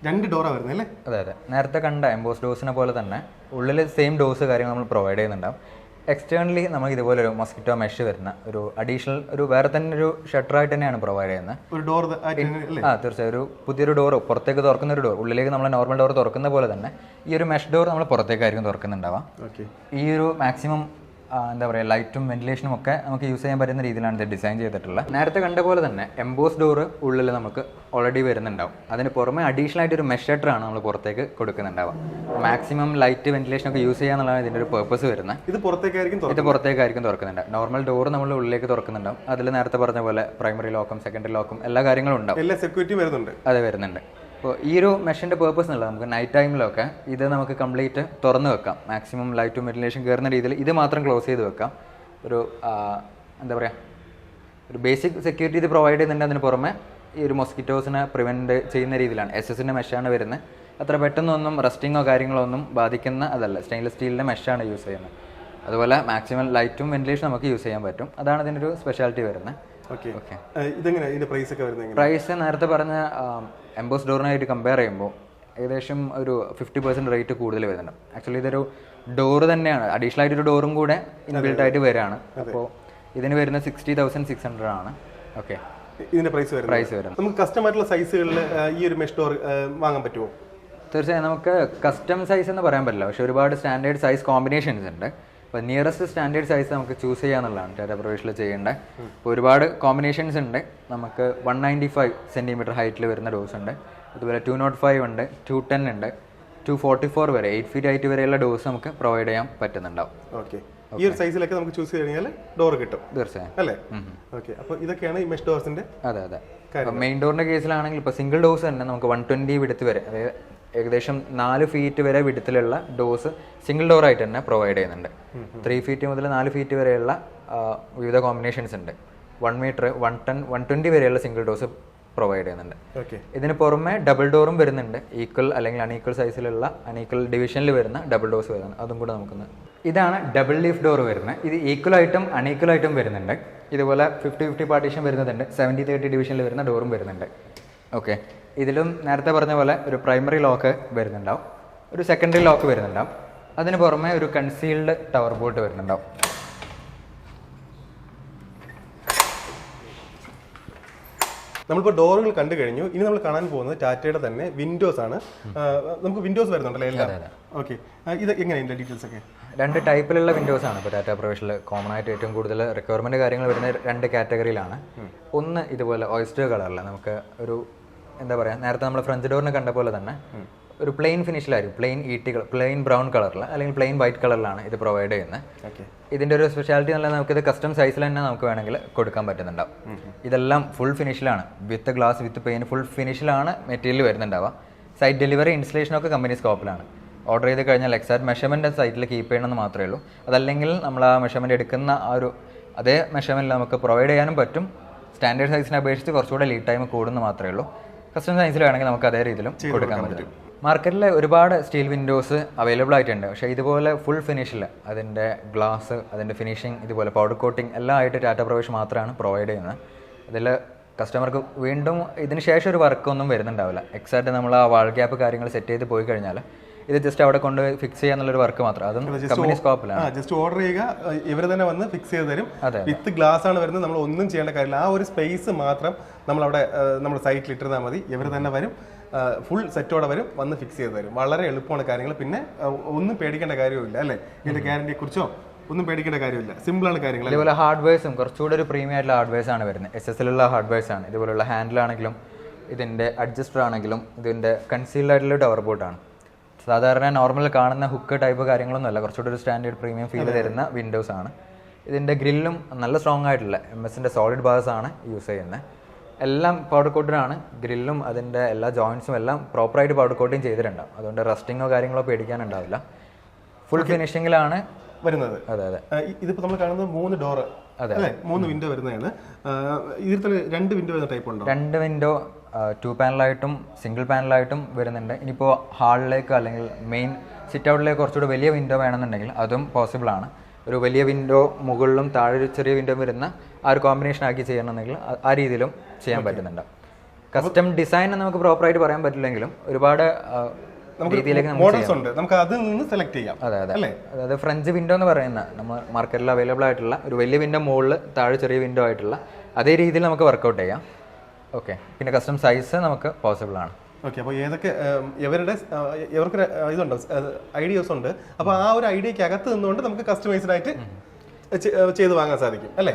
Speaker 1: രണ്ട് ഡോറാ വരുന്നത് അല്ലേ
Speaker 2: അതെ അതെ. നേരത്തെ കണ്ട എംബോസ് ഡോസിനെ പോലെ തന്നെ ഉള്ളിൽ സെയിം ഡോസ് കാര്യങ്ങൾ നമ്മൾ പ്രൊവൈഡ് ചെയ്യുന്നുണ്ടാവും. എക്സ്റ്റേണലി നമുക്ക് ഇതുപോലെ ഒരു മസ്കിറ്റോ മെഷ് വരുന്ന ഒരു അഡീഷണൽ ഒരു വേറെ തന്നെ ഒരു ഷട്ടറായിട്ട് തന്നെയാണ് പ്രൊവൈഡ് ചെയ്യുന്നത്.
Speaker 1: ഒരു ഡോർ
Speaker 2: ആ തീർച്ചയായും. ഒരു പുതിയൊരു ഡോർ പുറത്തേക്ക് തുറക്കുന്ന ഒരു ഡോർ ഉള്ളിലേക്ക് നമ്മൾ നോർമൽ ഡോർ തുറക്കുന്ന പോലെ തന്നെ ഈ ഒരു മെഷ് ഡോർ നമ്മൾ പുറത്തേക്കായിരിക്കും തുറക്കുന്നുണ്ടാവാം
Speaker 1: ഓക്കെ
Speaker 2: ഈ ഒരു മാക്സിമം എന്താ പറയുക ലൈറ്റും വെന്റിലേഷനും ഒക്കെ നമുക്ക് യൂസ് ചെയ്യാൻ പറ്റുന്ന രീതിയിലാണ് ഇത് ഡിസൈൻ ചെയ്തിട്ടുള്ളത്. നേരത്തെ കണ്ട പോലെ തന്നെ എംബോസ് ഡോർ ഉള്ളിൽ നമുക്ക് ഓൾറെഡി വരുന്നുണ്ടാവും. അതിന് പുറമെ അഡീഷണൽ ആയിട്ട് ഒരു മെഷ് ഷട്ടറാണ് നമ്മൾ പുറത്തേക്ക് കൊടുക്കുന്നുണ്ടാവുക. മാക്സിമം ലൈറ്റ് വെന്റിലേഷൻ ഒക്കെ യൂസ് ചെയ്യുക എന്നുള്ളതാണ് ഇതിന്റെ ഒരു പേർപ്പസ് വരുന്നത്.
Speaker 1: ഇത് പുറത്തേക്കായിരിക്കും
Speaker 2: ഇത് പുറത്തേക്കായിരിക്കും തുറക്കുന്നുണ്ട്. നോർമൽ ഡോർ നമ്മൾ ഉള്ളിലേക്ക് തുറക്കുന്നുണ്ടാവും. അതിൽ നേരത്തെ പറഞ്ഞ പോലെ പ്രൈമറി ലോക്കും സെക്കൻഡറി ലോക്കും എല്ലാ കാര്യങ്ങളും ഉണ്ടാവും.
Speaker 1: എല്ലാ സെക്യൂരിറ്റി വരുന്നുണ്ട്.
Speaker 2: അതെ വരുന്നുണ്ട്. അപ്പോൾ ഈ ഒരു മെഷീന്റെ പേർപ്പസ് എന്നുള്ളത് നമുക്ക് നൈറ്റ് ടൈമിലൊക്കെ ഇത് നമുക്ക് കംപ്ലീറ്റ് തുറന്ന് വെക്കാം. മാക്സിമം ലൈറ്റും വെന്റിലേഷൻ കയറുന്ന രീതിയിൽ ഇത് മാത്രം ക്ലോസ് ചെയ്ത് വെക്കാം. ഒരു എന്താ പറയുക ഒരു ബേസിക് സെക്യൂരിറ്റി ഇത് പ്രൊവൈഡ് ചെയ്യുന്നുണ്ട് അതിന് പുറമെ ഈ ഒരു മൊസ്കിറ്റോസിനെ പ്രിവെന്റ് ചെയ്യുന്ന രീതിയിലാണ്. എസ് എസിന്റെ മെഷാണ് വരുന്നത്. അത്ര പെട്ടെന്നൊന്നും റസ്റ്റിങ്ങോ കാര്യങ്ങളോ ഒന്നും ബാധിക്കുന്ന അതല്ല. സ്റ്റെയിൻലെസ് സ്റ്റീലിന്റെ മെഷാണ് യൂസ് ചെയ്യുന്നത്. അതുപോലെ മാക്സിമം ലൈറ്റും വെന്റിലേഷൻ നമുക്ക് യൂസ് ചെയ്യാൻ പറ്റും. അതാണ് ഇതിന്റെ ഒരു സ്പെഷ്യാലിറ്റി വരുന്നത്
Speaker 1: ഓക്കെ
Speaker 2: ഓക്കെ
Speaker 1: ഇതെങ്ങനെ? ഇതിന്റെ പ്രൈസ് ഒക്കെ വരുന്നത്
Speaker 2: പ്രൈസ് നേരത്തെ പറഞ്ഞ എംബോസ് ഡോറിനായിട്ട് കമ്പയർ ചെയ്യുമ്പോൾ ഏകദേശം ഒരു ഫിഫ്റ്റി പെർസെന്റ് റേറ്റ് കൂടുതൽ വരുന്നുണ്ട്. ആക്ച്വലി ഇതൊരു ഡോറ് തന്നെയാണ്. അഡീഷണൽ ആയിട്ട് ഒരു ഡോറും കൂടെ ഇൻബിൽട്ട് ആയിട്ട് വരികയാണ് അപ്പോൾ ഇതിന് വരുന്ന സിക്സ്റ്റി തൗസൻഡ് സിക്സ് ഹൺഡ്രഡ് ആണ്. ഓക്കെ
Speaker 1: ഇതിന്റെ പ്രൈസ് വരുന്നത്.
Speaker 2: പ്രൈസ് വരുന്നത്.
Speaker 1: നമുക്ക് കസ്റ്റം ആയിട്ടുള്ള സൈസുകളിൽ ഈ ഒരു മെഷ് ഡോർ വാങ്ങാൻ പറ്റുമോ?
Speaker 2: തീർച്ചയായും നമുക്ക് കസ്റ്റം സൈസ് എന്ന് പറയാൻ പറ്റില്ല. പക്ഷെ ഒരുപാട് സ്റ്റാൻഡേർഡ് സൈസ് കോമ്പിനേഷൻസ് ഉണ്ട്. അപ്പോൾ നിയറസ്റ്റ് സ്റ്റാൻഡേർഡ് സൈസ് നമുക്ക് ചൂസ് ചെയ്യാന്നുള്ളതാണ് ടാറ്റ പ്രൊവിഷനിൽ ചെയ്യേണ്ടത് അപ്പോൾ ഒരുപാട് കോമ്പിനേഷൻസ് ഉണ്ട്. നമുക്ക് വൺ നയന്റി ഫൈവ് സെന്റിമീറ്റർ ഹൈറ്റിൽ വരുന്ന ഡോസ് ഉണ്ട്. അതുപോലെ ടു നോട്ട് ഫൈവ് ഉണ്ട് ടു ടെൻ ഉണ്ട് ടു ഫോർട്ടി ഫോർ വരെ എയ്റ്റ് ഫീറ്റ് ഹൈറ്റ് വരെയുള്ള ഡോസ് നമുക്ക് പ്രൊവൈഡ് ചെയ്യാൻ പറ്റുന്നുണ്ടാവും.
Speaker 1: ഓക്കെ ഈ ഒരു സൈസിലൊക്കെ നമുക്ക് ചൂസ് ചെയ്ത് കഴിഞ്ഞാൽ ഡോർ കിട്ടും.
Speaker 2: തീർച്ചയായും.
Speaker 1: അല്ലേ? ഓക്കെ അപ്പോൾ ഇതൊക്കെയാണ് ഈ മെഷ് ഡോർസിന്റെ
Speaker 2: അതെ അതെ. മെയിൻ ഡോറിന്റെ കേസിലാണെങ്കിൽ ഇപ്പോൾ സിംഗിൾ ഡോസ് തന്നെ നമുക്ക് വൺ ട്വന്റി വിടുത്ത് വരെ അതായത് ഏകദേശം നാല് ഫീറ്റ് വരെ വിടുത്തിലുള്ള ഡോസ് സിംഗിൾ ഡോർ ആയിട്ട് തന്നെ പ്രൊവൈഡ് ചെയ്യുന്നുണ്ട്. ത്രീ ഫീറ്റ് മുതൽ നാല് ഫീറ്റ് വരെയുള്ള വിവിധ കോമ്പിനേഷൻസ് ഉണ്ട്. One metre one ten one twenty വരെയുള്ള സിംഗിൾ ഡോസ് പ്രൊവൈഡ് ചെയ്യുന്നുണ്ട്.
Speaker 1: ഓക്കെ
Speaker 2: ഇതിന് പുറമെ ഡബിൾ ഡോറും വരുന്നുണ്ട്. ഈക്വൽ അല്ലെങ്കിൽ അൺഈക്വൽ സൈസിലുള്ള അൺഈക്വൽ ഡിവിഷനിൽ വരുന്ന ഡബിൾ ഡോസ് വരുന്നുണ്ട്. അതും കൂടെ നമുക്കൊന്ന് ഇതാണ് ഡബിൾ ലീഫ് ഡോർ വരുന്നത്. ഇത് ഈക്വൽ ആയിട്ടും അൺഈക്വൽ ആയിട്ടും വരുന്നുണ്ട്. ഇതുപോലെ ഫിഫ്റ്റി ഫിഫ്റ്റി പാർട്ടീഷൻ വരുന്നുണ്ട്. സെവന്റി തേർട്ടി ഡിവിഷനിൽ വരുന്ന ഡോറും വരുന്നുണ്ട്. ഓക്കെ ഇതിലും നേരത്തെ പറഞ്ഞ പോലെ ഒരു പ്രൈമറി ലോക്ക് വരുന്നുണ്ടാവും. ഒരു സെക്കൻഡറി ലോക്ക് വരുന്നുണ്ടാവും. അതിന് പുറമെ ഒരു കൺസീൽഡ് ടവർ ബോട്ട് വരുന്നുണ്ടാവും.
Speaker 1: നമ്മളിപ്പോൾ ഡോറുകൾ കണ്ടു കഴിഞ്ഞു. ഇനി നമ്മൾ കാണാൻ പോകുന്നത് ടാറ്റയുടെ തന്നെ വിൻഡോസ് ആണ്. നമുക്ക് വിൻഡോസ് വരുന്നുണ്ടല്ലേ എല്ലാം. ഓക്കെ ഇത് എങ്ങനെയാണ് ഡീറ്റെയിൽസ് ഒക്കെ?
Speaker 2: രണ്ട് ടൈപ്പിലുള്ള വിൻഡോസ് ആണ് ഇപ്പോൾ ടാറ്റ പ്രൊവിഷനിൽ കോമൺ ആയിട്ട് ഏറ്റവും കൂടുതൽ റിക്വയർമെന്റ് കാര്യങ്ങൾ വരുന്ന രണ്ട് കാറ്റഗറിയിലാണ് ഒന്ന് ഇതുപോലെ ഓയിസ്റ്റർ കളറിൽ നമുക്ക് ഒരു എന്താ പറയുക നേരത്തെ നമ്മൾ ഫ്രഞ്ച് ഡോറിനെ കണ്ട പോലെ തന്നെ ഒരു പ്ലെയിൻ ഫിനിഷിലായിരിക്കും പ്ലെയിൻ ഈട്ടികൾ പ്ലെയിൻ ബ്രൗൺ കളറിൽ അല്ലെങ്കിൽ പ്ലെയിൻ വൈറ്റ് കളറിലാണ് ഇത് പ്രൊവൈഡ് ചെയ്യുന്നത്
Speaker 1: ഓക്കെ
Speaker 2: ഇതിന്റെ ഒരു സ്പെഷ്യാലിറ്റി നല്ല ഇത് കസ്റ്റം സൈസിൽ തന്നെ നമുക്ക് വേണമെങ്കിൽ കൊടുക്കാൻ പറ്റുന്നുണ്ടാവും. ഇതെല്ലാം full ഫിനിഷിലാണ് with glass with pane full ഫിനിഷിലാണ് material വരുന്നുണ്ടാവുക. സൈറ്റ് ഡെലിവറി ഇൻസ്റ്റലേഷനൊക്കെ കമ്പനി സ്കോപ്പിലാണ് ഓർഡർ ചെയ്ത് കഴിഞ്ഞാൽ എക്സാക്ട് മെഷർമെന്റ് സൈറ്റിൽ കീപ്പ് ചെയ്യണമെന്ന് മാത്രമേ ഉള്ളൂ. അതല്ലെങ്കിൽ നമ്മൾ ആ മെഷർമെന്റ് എടുക്കുന്ന ആ ഒരു അതേ മെഷർമെന്റിൽ നമുക്ക് പ്രൊവൈഡ് ചെയ്യാനും പറ്റും. സ്റ്റാൻഡേർഡ് സൈസിനെ അപേക്ഷിച്ച് കുറച്ചുകൂടെ ലീഡ് ടൈം കൂടുന്നു മാത്രമേ ഉള്ളൂ. കസ്റ്റം സയൻസിൽ വേണമെങ്കിൽ നമുക്ക് അതേ രീതിയിലും കൊടുക്കാൻ പറ്റും. മാർക്കറ്റിൽ ഒരുപാട് സ്റ്റീൽ വിൻഡോസ് അവൈലബിൾ ആയിട്ടുണ്ട്. പക്ഷേ ഇതുപോലെ ഫുൾ ഫിനിഷിൽ അതിന്റെ ഗ്ലാസ് അതിന്റെ ഫിനിഷിങ് ഇതുപോലെ പൗഡർ കോട്ടിംഗ് എല്ലാം ആയിട്ട് ടാറ്റ പ്രവേശം മാത്രമാണ് പ്രൊവൈഡ് ചെയ്യുന്നത്. ഇതിൽ കസ്റ്റമർക്ക് വീണ്ടും ഇതിന് ശേഷം ഒരു വർക്കൊന്നും വരുന്നുണ്ടാവില്ല. എക്സാക്റ്റ് നമ്മൾ ആ വാൾ ഗ്യാപ്പ് കാര്യങ്ങൾ സെറ്റ് ചെയ്ത് പോയി കഴിഞ്ഞാൽ ഇത് ജസ്റ്റ് അവിടെ കൊണ്ട് ഫിക്സ് ചെയ്യാന്നുള്ളൊരു വർക്ക് മാത്രം. അതും കമ്പനി സ്കോപ്പിലാണ്
Speaker 1: ജസ്റ്റ് ഓർഡർ ചെയ്യുക ഇവർ തന്നെ വന്ന് ഫിക്സ് ചെയ്ത് തരും.
Speaker 2: അതെ.
Speaker 1: വിത്ത് ഗ്ലാസ് ആണ് വരുന്നത് നമ്മൾ ഒന്നും ചെയ്യേണ്ട കാര്യമില്ല. ആ ഒരു സ്പേസ് മാത്രം നമ്മൾ അവിടെ നമ്മൾ സൈറ്റിൽ ഇട്ടിരുന്നാൽ മതി. ഇവർ തന്നെ വരും ഫുൾ സെറ്റോടെ വരും വന്ന് ഫിക്സ് ചെയ്ത് തരും. വളരെ എളുപ്പമാണ് കാര്യങ്ങൾ. പിന്നെ ഒന്നും പേടിക്കേണ്ട കാര്യമില്ല അല്ലേ? ഇതിന്റെ ഗ്യാരണ്ടിയെ കുറിച്ചോ? ഒന്നും പേടിക്കേണ്ട കാര്യമില്ല. സിമ്പിൾ ആണ് കാര്യങ്ങൾ?
Speaker 2: ഇതുപോലെ ഹാർഡ്വെയർസും കുറച്ചുകൂടെ ഒരു പ്രീമിയം ആയിട്ടുള്ള ഹാർഡ്വെയർസ് ആണ് വരുന്നത്. എസ് എസ് എല്ലുള്ള ഹാർഡ്വെയർസ് ആണ്. ഇതുപോലുള്ള ഹാൻഡിലാണെങ്കിലും ഇതിന്റെ അഡ്ജസ്റ്റർ ആണെങ്കിലും ഇതിന്റെ കൺസീൽഡ് ആയിട്ടുള്ള ഡവർ ബോട്ടാണ് സാധാരണ നോർമൽ കാണുന്ന ഹുക്ക് ടൈപ്പ് കാര്യങ്ങളൊന്നും അല്ല കുറച്ചുകൂടി ഒരു സ്റ്റാൻഡേർഡ് പ്രീമിയം ഫീൽ തരുന്ന വിൻഡോസ് ആണ്. ഇതിന്റെ ഗ്രില്ലും നല്ല സ്ട്രോങ് ആയിട്ടുള്ള എം എസിന്റെ സോളിഡ് ബാസ് ആണ് യൂസ് ചെയ്യുന്നത് എല്ലാം പൗഡർ കോട്ടിനാണ് ഗ്രില്ലും അതിന്റെ എല്ലാ ജോയിൻസും എല്ലാം പ്രോപ്പറായിട്ട് പൗഡർ കോട്ടിങ് ചെയ്തിട്ടുണ്ടാവും. അതുകൊണ്ട് റസ്റ്റിങ്ങോ കാര്യങ്ങളോ പേടിക്കാനുണ്ടാവില്ല. ഫുൾ ഫിനിഷിങ്ങിലാണ്
Speaker 1: വരുന്നത്.
Speaker 2: അതെ അതെ.
Speaker 1: ഇതിപ്പോൾ ഇതിപ്പോ നമ്മൾ കാണുന്നത് മൂന്ന് ഡോർ അതെ മൂന്ന് വിൻഡോ വരുന്നതാണ്. ഇതിൽ തന്നെ രണ്ട് വിൻഡോ വരുന്ന ടൈപ്പ് ഉണ്ടോ?
Speaker 2: രണ്ട് വിൻഡോ ടു പാനലായിട്ടും സിംഗിൾ പാനലായിട്ടും വരുന്നുണ്ട്. ഇനിയിപ്പോൾ ഹാളിലേക്ക് അല്ലെങ്കിൽ മെയിൻ സിറ്റ് ഔട്ടിലേക്ക് കുറച്ചുകൂടി വലിയ വിൻഡോ വേണമെന്നുണ്ടെങ്കിൽ അതും പോസിബിൾ ആണ്. ഒരു വലിയ വിൻഡോ മുകളിലും താഴെ ഒരു ചെറിയ വിൻഡോ വരുന്ന ആ ഒരു കോമ്പിനേഷൻ ആക്കി ചെയ്യണമെന്നുണ്ടെങ്കിൽ ആ- രീതിയിലും ചെയ്യാൻ പറ്റുന്നുണ്ട്. കസ്റ്റം ഡിസൈൻ നമുക്ക് പ്രോപ്പറായിട്ട് പറയാൻ പറ്റില്ലെങ്കിലും ഒരുപാട് നമുക്ക്
Speaker 1: മോഡൽസ് ഉണ്ട്. നമുക്ക് അതിൽ നിന്ന് സെലക്ട് ചെയ്യാം.
Speaker 2: അതെ അതെ.
Speaker 1: അല്ലേ?
Speaker 2: അതായത് ഫ്രഞ്ച് വിൻഡോ എന്ന് പറയുന്ന നമ്മൾ മാർക്കറ്റിൽ അവൈലബിൾ ആയിട്ടുള്ള ഒരു വലിയ വിൻഡോ മുകളിൽ താഴെ ചെറിയ വിൻഡോ ആയിട്ടുള്ള അതേ രീതിയിൽ നമുക്ക് വർക്കൗട്ട് ചെയ്യാം. ഓക്കെ പിന്നെ കസ്റ്റം സൈസ് നമുക്ക് പോസിബിൾ ആണ്.
Speaker 1: ഓക്കെ അപ്പോൾ ഏതൊക്കെ ഇവരുടെ ഇവർക്ക് ഇതുണ്ട് ഐഡിയാസ് ഉണ്ട്. അപ്പോൾ ആ ഒരു ഐഡിയക്ക് അകത്ത് നിന്നുകൊണ്ട് നമുക്ക് കസ്റ്റമൈസ്ഡ് ആയിട്ട് ചെയ്ത് വാങ്ങാൻ സാധിക്കും അല്ലേ?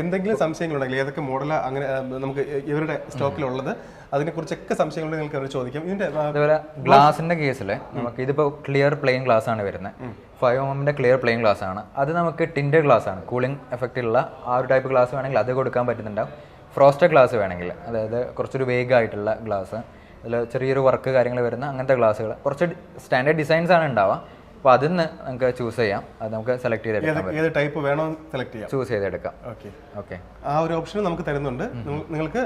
Speaker 1: എന്തെങ്കിലും സംശയങ്ങളുണ്ടെങ്കിൽ ഏതൊക്കെ മോഡൽ അങ്ങനെ നമുക്ക് ഇവരുടെ സ്റ്റോക്കിലുള്ളത് അതിനെക്കുറിച്ചൊക്കെ സംശയങ്ങളുണ്ടെങ്കിൽ നിങ്ങൾക്ക് അവർ ചോദിക്കാം. ഇതിന്റെ
Speaker 2: അതുപോലെ ഗ്ലാസിന്റെ കേസിൽ നമുക്ക് ഇതിപ്പോ ക്ലിയർ പ്ലെയിൻ ഗ്ലാസ് ആണ് വരുന്നത്. ഫൈവ് എമ്മിന്റെ ക്ലിയർ പ്ലെയിൻ ഗ്ലാസ് ആണ്. അത് നമുക്ക് ടിൻഡ് ഗ്ലാസ് ആണ്. കൂളിംഗ് എഫക്റ്റ് ഉള്ള ആ ഒരു ടൈപ്പ് ഗ്ലാസ് വേണമെങ്കിൽ അത് കൊടുക്കാൻ പറ്റുന്നുണ്ടാവും. ഫ്രോസ്റ്റഡ് ഗ്ലാസ് വേണമെങ്കിൽ. അതായത് കുറച്ചൊരു വേഗമായിട്ടുള്ള ഗ്ലാസ്. അതിൽ ചെറിയൊരു വർക്ക് കാര്യങ്ങൾ വരുന്ന അങ്ങനത്തെ ഗ്ലാസ്സുകൾ. കുറച്ച് സ്റ്റാൻഡേർഡ് ഡിസൈൻസ് ആണ് ഉണ്ടാവുക. അപ്പോൾ അതിൽ നിന്ന് നമുക്ക് ചൂസ് ചെയ്യാം. അത് നമുക്ക് സെലക്ട് ചെയ്തെടുക്കാം
Speaker 1: ഏത് ടൈപ്പ് വേണോ സെലക്ട് ചെയ്യാം.
Speaker 2: ചൂസ് ചെയ്തെടുക്കാം.
Speaker 1: ഓക്കെ
Speaker 2: ഓക്കെ
Speaker 1: ആ ഒരു ഓപ്ഷൻ നമുക്ക് തരുന്നുണ്ട്. നിങ്ങൾക്ക്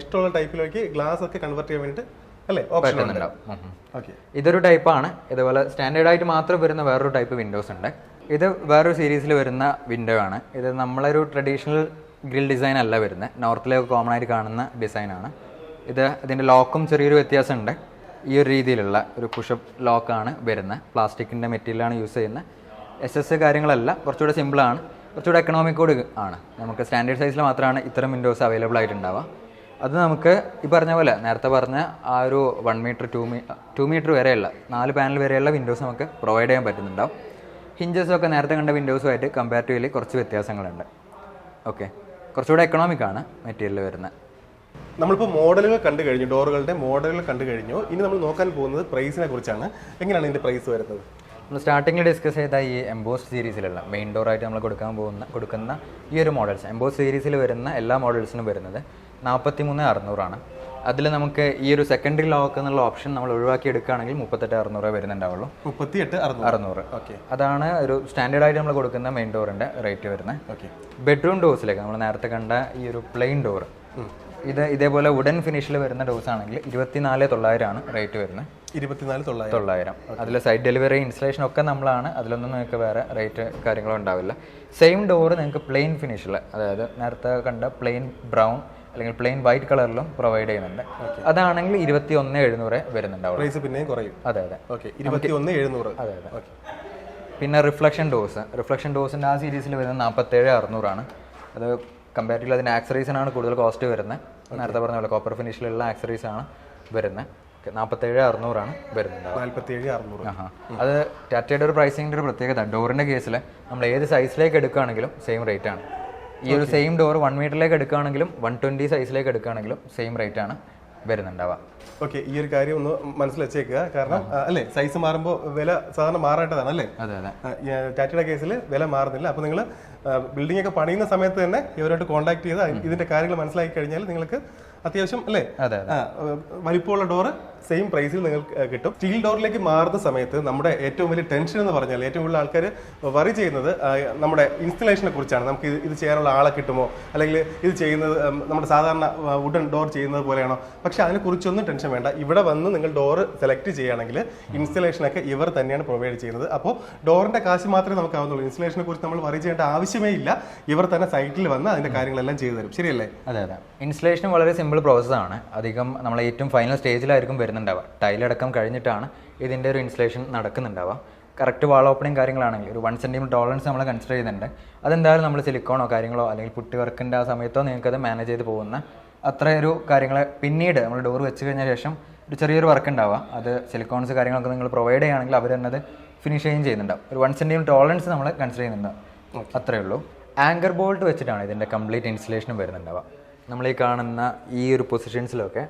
Speaker 1: ഇഷ്ടമുള്ള ടൈപ്പിലേക്ക് ഗ്ലാസ് ഒക്കെ കൺവേർട്ട് ചെയ്യാൻ വേണ്ടിയിട്ട് അല്ലേ? ഓപ്ഷൻ
Speaker 2: ഇതൊരു ടൈപ്പാണ് ഇതുപോലെ സ്റ്റാൻഡേർഡ് ആയിട്ട് മാത്രം വരുന്ന വേറൊരു ടൈപ്പ് വിൻഡോസ് ഉണ്ട്. ഇത് വേറൊരു സീരീസിൽ വരുന്ന വിൻഡോ ആണ്. ഇത് നമ്മളൊരു ട്രഡീഷണൽ ഗ്രിൽ ഡിസൈൻ അല്ല വരുന്നത്. നോർത്തിലേക്ക് കോമൺ ആയിട്ട് കാണുന്ന ഡിസൈനാണ് ഇത് ഇതിന്റെ ലോക്കും ചെറിയൊരു വ്യത്യാസമുണ്ട്. ഈ ഒരു രീതിയിലുള്ള ഒരു പുഷപ്പ് ലോക്കാണ് വരുന്നത്. പ്ലാസ്റ്റിക്കിന്റെ മെറ്റീരിയലാണ് യൂസ് ചെയ്യുന്നത്. എസ് എസ് കാര്യങ്ങളല്ല കുറച്ചുകൂടെ സിമ്പിളാണ് കുറച്ചുകൂടെ എക്കണോമിക് കൂടി ആണ്. നമുക്ക് സ്റ്റാൻഡേർഡ് സൈസിൽ മാത്രമാണ് ഇത്തരം വിൻഡോസ് അവൈലബിൾ ആയിട്ടുണ്ടാവുക. അത് നമുക്ക് ഈ പറഞ്ഞ പോലെ നേരത്തെ പറഞ്ഞ ആ ഒരു one metre two me two metre വരെയുള്ള നാല് പാനൽ വരെയുള്ള വിൻഡോസ് നമുക്ക് പ്രൊവൈഡ് ചെയ്യാൻ പറ്റുന്നുണ്ടാവും. ഹിഞ്ചസ് ഒക്കെ നേരത്തെ കണ്ട വിൻഡോസുമായിട്ട് കമ്പാരിറ്റീവ്ലി കുറച്ച് വ്യത്യാസങ്ങളുണ്ട്. ഓക്കെ കുറച്ചുകൂടെ എക്കണോമിക് ആണ് മെറ്റീരിയൽ വരുന്നത്.
Speaker 1: നമ്മളിപ്പോൾ മോഡലുകൾ കണ്ടു കഴിഞ്ഞു ഡോറുകളുടെ മോഡലുകൾ കണ്ടു കഴിഞ്ഞു. ഇനി നമ്മൾ നോക്കാൻ പോകുന്നത് പ്രൈസിനെ കുറിച്ചാണ്. എങ്ങനെയാണ് ഇതിന്റെ പ്രൈസ് വരുന്നത്?
Speaker 2: നമ്മൾ സ്റ്റാർട്ടിങ്ങിൽ ഡിസ്കസ് ചെയ്ത ഈ എംബോസ് സീരീസിലുള്ള മെയിൻ ഡോറായിട്ട് നമ്മൾ കൊടുക്കാൻ പോകുന്ന കൊടുക്കുന്ന ഈ ഒരു മോഡൽസ് എംബോസ് സീരീസിൽ വരുന്ന എല്ലാ മോഡൽസിനും വരുന്നത് നാൽപ്പത്തി മൂന്ന് അറുന്നൂറാണ്. അതിൽ നമുക്ക് ഈ ഒരു സെക്കൻഡറി ലോക്ക് എന്നുള്ള ഓപ്ഷൻ നമ്മൾ ഒഴിവാക്കി എടുക്കുകയാണെങ്കിൽ മുപ്പത്തെട്ട് അറുന്നൂറ് വരുന്നുണ്ടാവുള്ളൂ.
Speaker 1: മുപ്പത്തി എട്ട് അറുന്നൂറ്. ഓക്കെ.
Speaker 2: അതാണ് ഒരു സ്റ്റാൻഡേർഡ് ആയിട്ട് നമ്മൾ കൊടുക്കുന്ന മെയിൻ ഡോറിന്റെ റേറ്റ് വരുന്നത്.
Speaker 1: ഓക്കെ.
Speaker 2: ബെഡ്റൂം ഡോസിലേക്ക് നമ്മൾ നേരത്തെ കണ്ട ഈ ഒരു പ്ലെയിൻ ഡോർ ഇത് ഇതേപോലെ വുഡൻ ഫിനിഷിൽ വരുന്ന ഡോസ് ആണെങ്കിൽ ഇരുപത്തിനാല് തൊള്ളായിരം ആണ് റേറ്റ് വരുന്നത്.
Speaker 1: ഇരുപത്തിനാല് തൊള്ളായിരം.
Speaker 2: തൊള്ളായിരം. അതിൽ സൈഡ് ഡെലിവറി ഇൻസ്റ്റലേഷൻ ഒക്കെ നമ്മളാണ്. അതിലൊന്നും നിങ്ങൾക്ക് വേറെ റേറ്റ് കാര്യങ്ങളോ ഉണ്ടാവില്ല. സെയിം ഡോറ് നിങ്ങൾക്ക് പ്ലെയിൻ ഫിനിഷിൽ അതായത് നേരത്തെ കണ്ട പ്ലെയിൻ ബ്രൗൺ അല്ലെങ്കിൽ പ്ലെയിൻ വൈറ്റ് കളറിലും പ്രൊവൈഡ് ചെയ്യുന്നുണ്ട്. അതാണെങ്കിൽ ഇരുപത്തി ഒന്ന് എഴുന്നൂറ് വരുന്നുണ്ടാവും.
Speaker 1: പ്രൈസ് പിന്നെയും കുറയും.
Speaker 2: അതെ അതെ.
Speaker 1: ഓക്കെ ഇരുപത്തി ഒന്ന് എഴുന്നൂറ്.
Speaker 2: അതെ അതെ. പിന്നെ റിഫ്ലക്ഷൻ ഡോസ് റിഫ്ലക്ഷൻ ഡോസിന്റെ ആ സീരീസിൽ വരുന്നത് നാൽപ്പത്തേഴ് അറുന്നൂറാണ്. അത് കമ്പാരിറ്റീവ് അതിന്റെ ആക്സറീസിനാണ് കൂടുതൽ കോസ്റ്റ് വരുന്നത്. നേരത്തെ പറഞ്ഞ പോലെ കോപ്പർ ഫിനിഷിലുള്ള ആക്സറീസ് ആണ് വരുന്നത്. നാൽപ്പത്തേഴ് അറുന്നൂറാണ് വരുന്നത്. ആഹാ. അത് ടാറ്റയുടെ ഒരു പ്രൈസിങ്ങിന്റെ ഒരു പ്രത്യേകത. ഡോറിന്റെ കേസിൽ നമ്മൾ ഏത് സൈസിലേക്ക് എടുക്കുകയാണെങ്കിലും സെയിം റേറ്റ് ആണ്. ഈ ഒരു സെയിം ഡോർ വൺ മീറ്ററിലേക്ക് എടുക്കുകയാണെങ്കിലും വൺ ട്വന്റി സൈസിലേക്ക് എടുക്കുകയാണെങ്കിലും സെയിം റേറ്റ് ആണ് വരുന്നുണ്ടാവുക.
Speaker 1: ഓക്കെ ഈ ഒരു കാര്യം ഒന്ന് മനസ്സിൽ വെച്ചേക്കുക കാരണം അല്ലേ സൈസ് മാറുമ്പോൾ വില സാധാരണ മാറേണ്ടതാണ് അല്ലേ?
Speaker 2: അതെ അതെ.
Speaker 1: ടാറ്റയുടെ കേസിൽ വില മാറുന്നില്ല. അപ്പോൾ നിങ്ങൾ ബിൽഡിംഗ് ഒക്കെ പണിയുന്ന സമയത്ത് തന്നെ ഇവരോട്ട് കോൺടാക്ട് ചെയ്ത് ഇതിന്റെ കാര്യങ്ങൾ മനസ്സിലാക്കി കഴിഞ്ഞാൽ നിങ്ങൾക്ക് അത്യാവശ്യം അല്ലേ?
Speaker 2: അതെ
Speaker 1: വലിപ്പമുള്ള ഡോറ് സെയിം പ്രൈസിൽ നിങ്ങൾക്ക് കിട്ടും. സ്റ്റീൽ ഡോറിലേക്ക് മാറുന്ന സമയത്ത് നമ്മുടെ ഏറ്റവും വലിയ ടെൻഷൻ എന്ന് പറഞ്ഞാൽ ഏറ്റവും കൂടുതൽ ആൾക്കാർ വറി ചെയ്യുന്നത് നമ്മുടെ ഇൻസ്റ്റലേഷനെ കുറിച്ചാണ്. നമുക്ക് ഇത് ഇത് ചെയ്യാനുള്ള ആളെ കിട്ടുമോ? അല്ലെങ്കിൽ ഇത് ചെയ്യുന്നത് നമ്മുടെ സാധാരണ വുഡൻ ഡോർ ചെയ്യുന്നത് പോലെയാണോ? പക്ഷെ അതിനെക്കുറിച്ചൊന്നും ടെൻഷൻ വേണ്ട. ഇവിടെ വന്ന് നിങ്ങൾ ഡോറ് സെലക്ട് ചെയ്യുകയാണെങ്കിൽ ഇൻസ്റ്റലേഷനൊക്കെ ഇവർ തന്നെയാണ് പ്രൊവൈഡ് ചെയ്യുന്നത്. അപ്പോൾ ഡോറിന്റെ കാശ് മാത്രമേ നമുക്ക് ആവുന്നുള്ളൂ. ഇൻസ്റ്റലേഷനെ കുറിച്ച് നമ്മൾ വറി ചെയ്യേണ്ട ആവശ്യമേ ഇല്ല. ഇവർ തന്നെ സൈറ്റിൽ വന്ന് അതിന്റെ കാര്യങ്ങളെല്ലാം ചെയ്തു തരും. ശരിയല്ലേ?
Speaker 2: അതെ അതെ. ഇൻസ്റ്റലേഷൻ വളരെ സിമ്പിൾ പ്രോസസ്സാണ് അധികം നമ്മൾ ഏറ്റവും ഫൈനൽ സ്റ്റേജിലായിരിക്കും വരുന്നുണ്ടാവുക. ടൈലടക്കം കഴിഞ്ഞിട്ടാണ് ഇതിന്റെ ഒരു ഇൻസ്റ്റലേഷൻ നടക്കുന്നുണ്ടാവുക. കറക്റ്റ് വാൾ ഓപ്പണിംഗ് കാര്യങ്ങളാണെങ്കിൽ ഒരു വൺ സെന്റിമീറ്റർ ടോളറൻസ് നമ്മൾ കൺസിഡർ ചെയ്യുന്നുണ്ട്. അതെന്തായാലും നമ്മൾ സിലിക്കോണോ കാര്യങ്ങളോ അല്ലെങ്കിൽ പുട്ടി വർക്കിന്റെ ആ സമയത്തോ നിങ്ങൾക്ക് അത് മാനേജ് ചെയ്ത് പോകുന്ന അത്ര ഒരു കാര്യങ്ങൾ പിന്നീട് നമ്മൾ ഡോർ വെച്ച് കഴിഞ്ഞ ശേഷം ഒരു ചെറിയൊരു വർക്ക് ഉണ്ടാവുക. അത് സിലിക്കോൺസ് കാര്യങ്ങളൊക്കെ നിങ്ങൾ പ്രൊവൈഡ് ചെയ്യുകയാണെങ്കിൽ അവർ തന്നെ അത് ഫിനിഷ് ചെയ്യുകയും ചെയ്യുന്നുണ്ടാവും. ഒരു വൺ സെന്റിമീറ്റർ ടോളറൻസ് നമ്മൾ കൺസിഡർ ചെയ്യുന്നുണ്ടാവും അത്രയേ ഉള്ളൂ. ആങ്കർ ബോൾട്ട് വെച്ചിട്ടാണ് ഇതിന്റെ കംപ്ലീറ്റ് ഇൻസ്റ്റലേഷനും വരുന്നുണ്ടാവുക. നമ്മൾ ഈ കാണുന്ന ഈ ഒരു പൊസിഷൻസിലൊക്കെ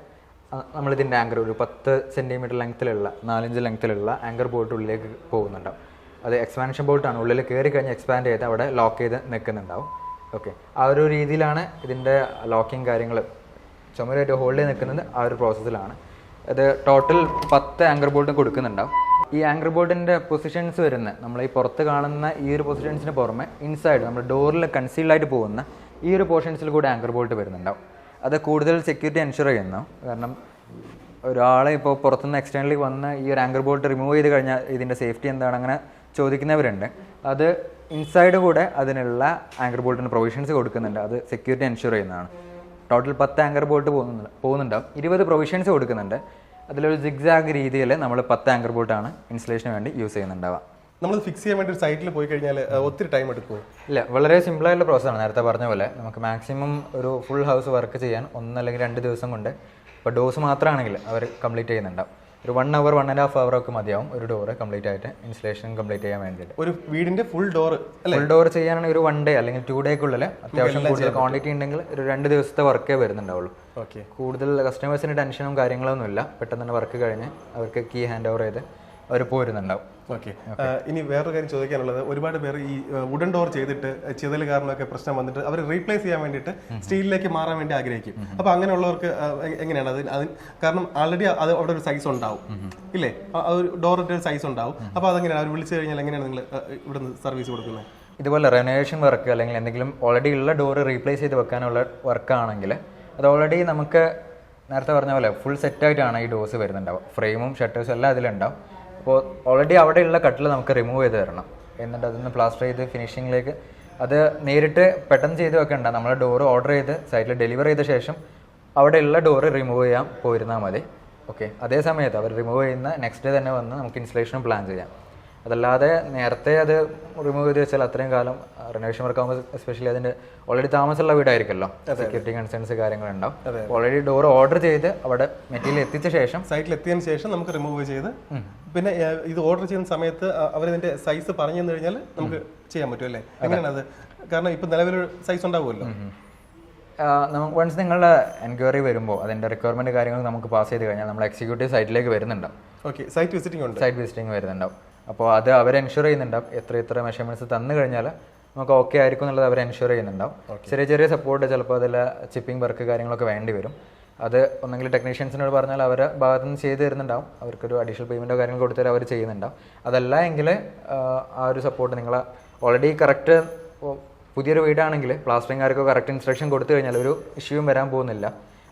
Speaker 2: നമ്മളിതിന്റെ ആങ്കർ ഒരു പത്ത് സെന്റിമീറ്റർ ലെങ്ത്തിലുള്ള നാലഞ്ച് ലെങ്ത്തിലുള്ള ആങ്കർ ബോൾട്ട് ഉള്ളിലേക്ക് പോകുന്നുണ്ടാവും അത് എക്സ്പാൻഷൻ ബോൾട്ടാണ് ഉള്ളിൽ കയറി കഴിഞ്ഞ് എക്സ്പാൻഡ് ചെയ്ത് അവിടെ ലോക്ക് ചെയ്ത് നിൽക്കുന്നുണ്ടാവും. ഓക്കെ ആ ഒരു രീതിയിലാണ് ഇതിന്റെ ലോക്കിങ് കാര്യങ്ങൾ ചുമരായിട്ട് ഹോൾഡ് ചെയ്ത് നിൽക്കുന്നത് ആ ഒരു പ്രോസസ്സിലാണ് അത് ടോട്ടൽ പത്ത് ആങ്കർ ബോൾട്ടും കൊടുക്കുന്നുണ്ടാവും. ഈ ആങ്കർ ബോൾട്ടിന്റെ പൊസിഷൻസ് വരുന്ന നമ്മൾ ഈ പുറത്ത് കാണുന്ന ഈ ഒരു പൊസിഷൻസിന് പുറമെ ഇൻസൈഡ് നമ്മൾ ഡോറിൽ കൺസീൽഡായിട്ട് പോകുന്ന ഈ ഒരു പോർഷൻസിൽ കൂടെ ആങ്കർ ബോൾട്ട് വരുന്നുണ്ടാവും. അത് കൂടുതൽ സെക്യൂരിറ്റി എൻഷുർ ചെയ്യുന്നു. കാരണം ഒരാളെ ഇപ്പോൾ പുറത്തുനിന്ന് എക്സ്റ്റേണലി വന്ന് ഈ ഒരു ആങ്കർ ബോൾട്ട് റിമൂവ് ചെയ്ത് കഴിഞ്ഞാൽ ഇതിന്റെ സേഫ്റ്റി എന്താണ് അങ്ങനെ ചോദിക്കുന്നവരുണ്ട്. അത് ഇൻസൈഡ് കൂടെ അതിനുള്ള ആങ്കർ ബോൾട്ടിന് പ്രൊവിഷൻസ് കൊടുക്കുന്നുണ്ട്. അത് സെക്യൂരിറ്റി എൻഷുർ ചെയ്യുന്നതാണ്. ടോട്ടൽ പത്ത് ആങ്കർ ബോൾട്ട് പോകുന്നുണ്ട് പോകുന്നുണ്ടാവും. ഇരുപത് പ്രൊവിഷൻസ് കൊടുക്കുന്നുണ്ട്. അതിലൊരു സിഗ്സാഗ് രീതിയിൽ നമ്മൾ പത്ത് ആങ്കർ ബോൾട്ടാണ് ഇൻസ്റ്റലേഷന് വേണ്ടി യൂസ് ചെയ്യുന്നുണ്ടാവുക.
Speaker 1: നമ്മൾ ഫിക്സ് ചെയ്യാൻ വേണ്ടി ഒരു സൈറ്റിൽ പോയി കഴിഞ്ഞാൽ ഒത്തിരി ടൈം എടുക്കുമോ
Speaker 2: ഇല്ല വളരെ സിമ്പിൾ ആയിട്ടുള്ള പ്രോസസ് ആണ് നേരത്തെ പറഞ്ഞ പോലെ. നമുക്ക് മാക്സിമം ഒരു ഫുൾ ഹൗസ് വർക്ക് ചെയ്യാൻ ഒന്നല്ലെങ്കിൽ രണ്ട് ദിവസം കൊണ്ട് ഇപ്പോൾ ഡോസ് മാത്രമാണെങ്കിൽ അവർ കംപ്ലീറ്റ് ചെയ്യുന്നുണ്ടാവും. ഒരു one hour one and half hour ഒക്കെ മതിയാവും ഒരു ഡോറ് കംപ്ലീറ്റ് ആയിട്ട് ഇൻസ്റ്റലേഷൻ കംപ്ലീറ്റ് ചെയ്യാൻ വേണ്ടിയിട്ട്.
Speaker 1: ഒരു വീടിന്റെ ഫുൾ ഡോർ അല്ലേ?
Speaker 2: ഫുൾ ഡോർ ചെയ്യാനാണെങ്കിൽ ഒരു വൺ ഡേ അല്ലെങ്കിൽ ടു ഡേക്കുള്ളിൽ അത്യാവശ്യം കൂടുതൽ ക്വാണ്ടിറ്റി ഉണ്ടെങ്കിൽ ഒരു രണ്ട് ദിവസത്തെ വർക്കേ വരുന്നുണ്ടാവുള്ളൂ.
Speaker 1: ഓക്കെ
Speaker 2: കൂടുതൽ കസ്റ്റമേഴ്സിന് ടെൻഷനും കാര്യങ്ങളൊന്നുമില്ല പെട്ടെന്ന് തന്നെ വർക്ക് കഴിഞ്ഞ് അവർക്ക് കീ ഹാൻഡ് ഓവർ ചെയ്ത് അവർ പോരുന്നുണ്ടാവും.
Speaker 1: ഓക്കെ ഇനി വേറൊരു കാര്യം ചോദിക്കാനുള്ളത്. ഒരുപാട് പേർ ഈ വുഡൻ ഡോർ ചെയ്തിട്ട് ചിതൽ കാരണമൊക്കെ പ്രശ്നം വന്നിട്ട് അവർ റീപ്ലേസ് ചെയ്യാൻ വേണ്ടിയിട്ട് സ്റ്റീലിലേക്ക് മാറാൻ വേണ്ടി ആഗ്രഹിക്കും. അപ്പൊ അങ്ങനെയുള്ളവർക്ക് എങ്ങനെയാണ് അത്? അതിന് കാരണം ആൾറെഡി അത് അവിടെ ഒരു സൈസ് ഉണ്ടാവും. ഇല്ലേ? ഒരു ഡോറിന്റെ ഒരു സൈസ് ഉണ്ടാവും. അപ്പൊ അതെങ്ങനെയാണ്? അവർ വിളിച്ചു കഴിഞ്ഞാൽ എങ്ങനെയാണ് നിങ്ങൾ ഇവിടെ സർവീസ് കൊടുക്കുന്നത്
Speaker 2: ഇതുപോലെ റെനോവേഷൻ വർക്ക് അല്ലെങ്കിൽ എന്തെങ്കിലും ഓൾറെഡി ഉള്ള ഡോർ റീപ്ലേസ് ചെയ്ത് വെക്കാനുള്ള വർക്കാണെങ്കിൽ അത് ഓൾറെഡി നമുക്ക് നേരത്തെ പറഞ്ഞ പോലെ ഫുൾ സെറ്റായിട്ടാണ് ഈ ഡോസ് വരുന്നുണ്ടാവുക. ഫ്രെയിമും ഷട്ടേഴ്സും എല്ലാം അതിലുണ്ടാവും. അപ്പോൾ ഓൾറെഡി അവിടെയുള്ള കട്ടിൽ നമുക്ക് റിമൂവ് ചെയ്ത് തരണം. എന്നിട്ട് അതൊന്ന് പ്ലാസ്റ്റർ ചെയ്ത് ഫിനിഷിങ്ങിലേക്ക് അത് നേരിട്ട് പെട്ടെന്ന് ചെയ്ത് വെക്കണ്ട. നമ്മൾ ഡോറ് ഓർഡർ ചെയ്ത് സൈറ്റിൽ ഡെലിവർ ചെയ്ത ശേഷം അവിടെയുള്ള ഡോറ് റിമൂവ് ചെയ്യാൻ പോയിരുന്നാൽ മതി. ഓക്കെ അതേ സമയത്ത് അവർ റിമൂവ് ചെയ്യുന്ന നെക്സ്റ്റ് ഡേ തന്നെ വന്ന് നമുക്ക് ഇൻസ്റ്റലേഷനും പ്ലാൻ ചെയ്യാം. അതല്ലാതെ നേരത്തെ അത് റിമൂവ് ചെയ്ത് വെച്ചാൽ അത്രയും കാലം റിനോവേഷൻ വർക്ക് ആകുമ്പോൾ എസ്പെഷ്യലി അതിന്റെ ഓൾറെഡി താമസമുള്ള വീടായിരിക്കല്ലോ സെക്യൂരിറ്റി കൺസേൺസ് കാര്യങ്ങളുണ്ടാവും. ഓൾറെഡി ഡോർ ഓർഡർ ചെയ്ത് അവിടെ മെറ്റീരിയൽ എത്തിച്ച ശേഷം
Speaker 1: സൈറ്റിൽ എത്തിയതിനു ശേഷം നമുക്ക് റിമൂവ് ചെയ്ത് പിന്നെ ഇത് ഓർഡർ ചെയ്യുന്ന സമയത്ത് അവർ ഇതിന്റെ സൈസ് പറഞ്ഞു തന്നു കഴിഞ്ഞാൽ നമുക്ക് ചെയ്യാൻ പറ്റും അല്ലേ? എങ്ങനെയാണ് അത്? കാരണം ഇപ്പൊ നിലവിലൊരു സൈസ് ഉണ്ടാവുമല്ലോ.
Speaker 2: വൺസ് നിങ്ങളുടെ എൻക്വയറി വരുമ്പോൾ അതിന്റെ റിക്വയർമെന്റ് കാര്യങ്ങൾ നമുക്ക് പാസ് ചെയ്ത് കഴിഞ്ഞാൽ നമ്മൾ എക്സിക്യൂട്ടീവ് സൈറ്റിലേക്ക് വരുന്നുണ്ടാവും.
Speaker 1: ഓക്കെ സൈറ്റ് വിസിറ്റിംഗ് ഉണ്ട്.
Speaker 2: സൈറ്റ് വിസിറ്റിംഗ് വരുന്നുണ്ടാവും. അപ്പോൾ അത് അവർ എൻഷുർ ചെയ്യുന്നുണ്ടാവും. എത്ര എത്ര മെഷർമെന്റ്സ് തന്നു കഴിഞ്ഞാൽ നമുക്ക് ഓക്കെ ആയിരിക്കും എന്നുള്ളത് അവർ എൻഷുർ ചെയ്യുന്നുണ്ടാവും. ചെറിയ ചെറിയ സപ്പോർട്ട് ചിലപ്പോൾ അതിൽ ചിപ്പിംഗ് വർക്ക് കാര്യങ്ങളൊക്കെ വേണ്ടി വരും. അത് ഒന്നെങ്കിൽ ടെക്നീഷ്യൻസിനോട് പറഞ്ഞാൽ അവർ ഭാഗത്ത് നിന്ന് ചെയ്ത് തരുന്നുണ്ടാവും. അവർക്കൊരു അഡീഷണൽ പേയ്മെന്റോ കാര്യങ്ങൾ കൊടുത്താൽ അവർ ചെയ്യുന്നുണ്ടാവും. അതല്ല എങ്കിൽ ആ ഒരു സപ്പോർട്ട് നിങ്ങൾ ഓൾറെഡി കറക്റ്റ് പുതിയൊരു വീടാണെങ്കിൽ പ്ലാസ്റ്ററിംഗുകാർക്ക് കറക്റ്റ് ഇൻസ്ട്രക്ഷൻ കൊടുത്തു കഴിഞ്ഞാൽ ഒരു ഇഷ്യൂവും വരാൻ പോകുന്നില്ല.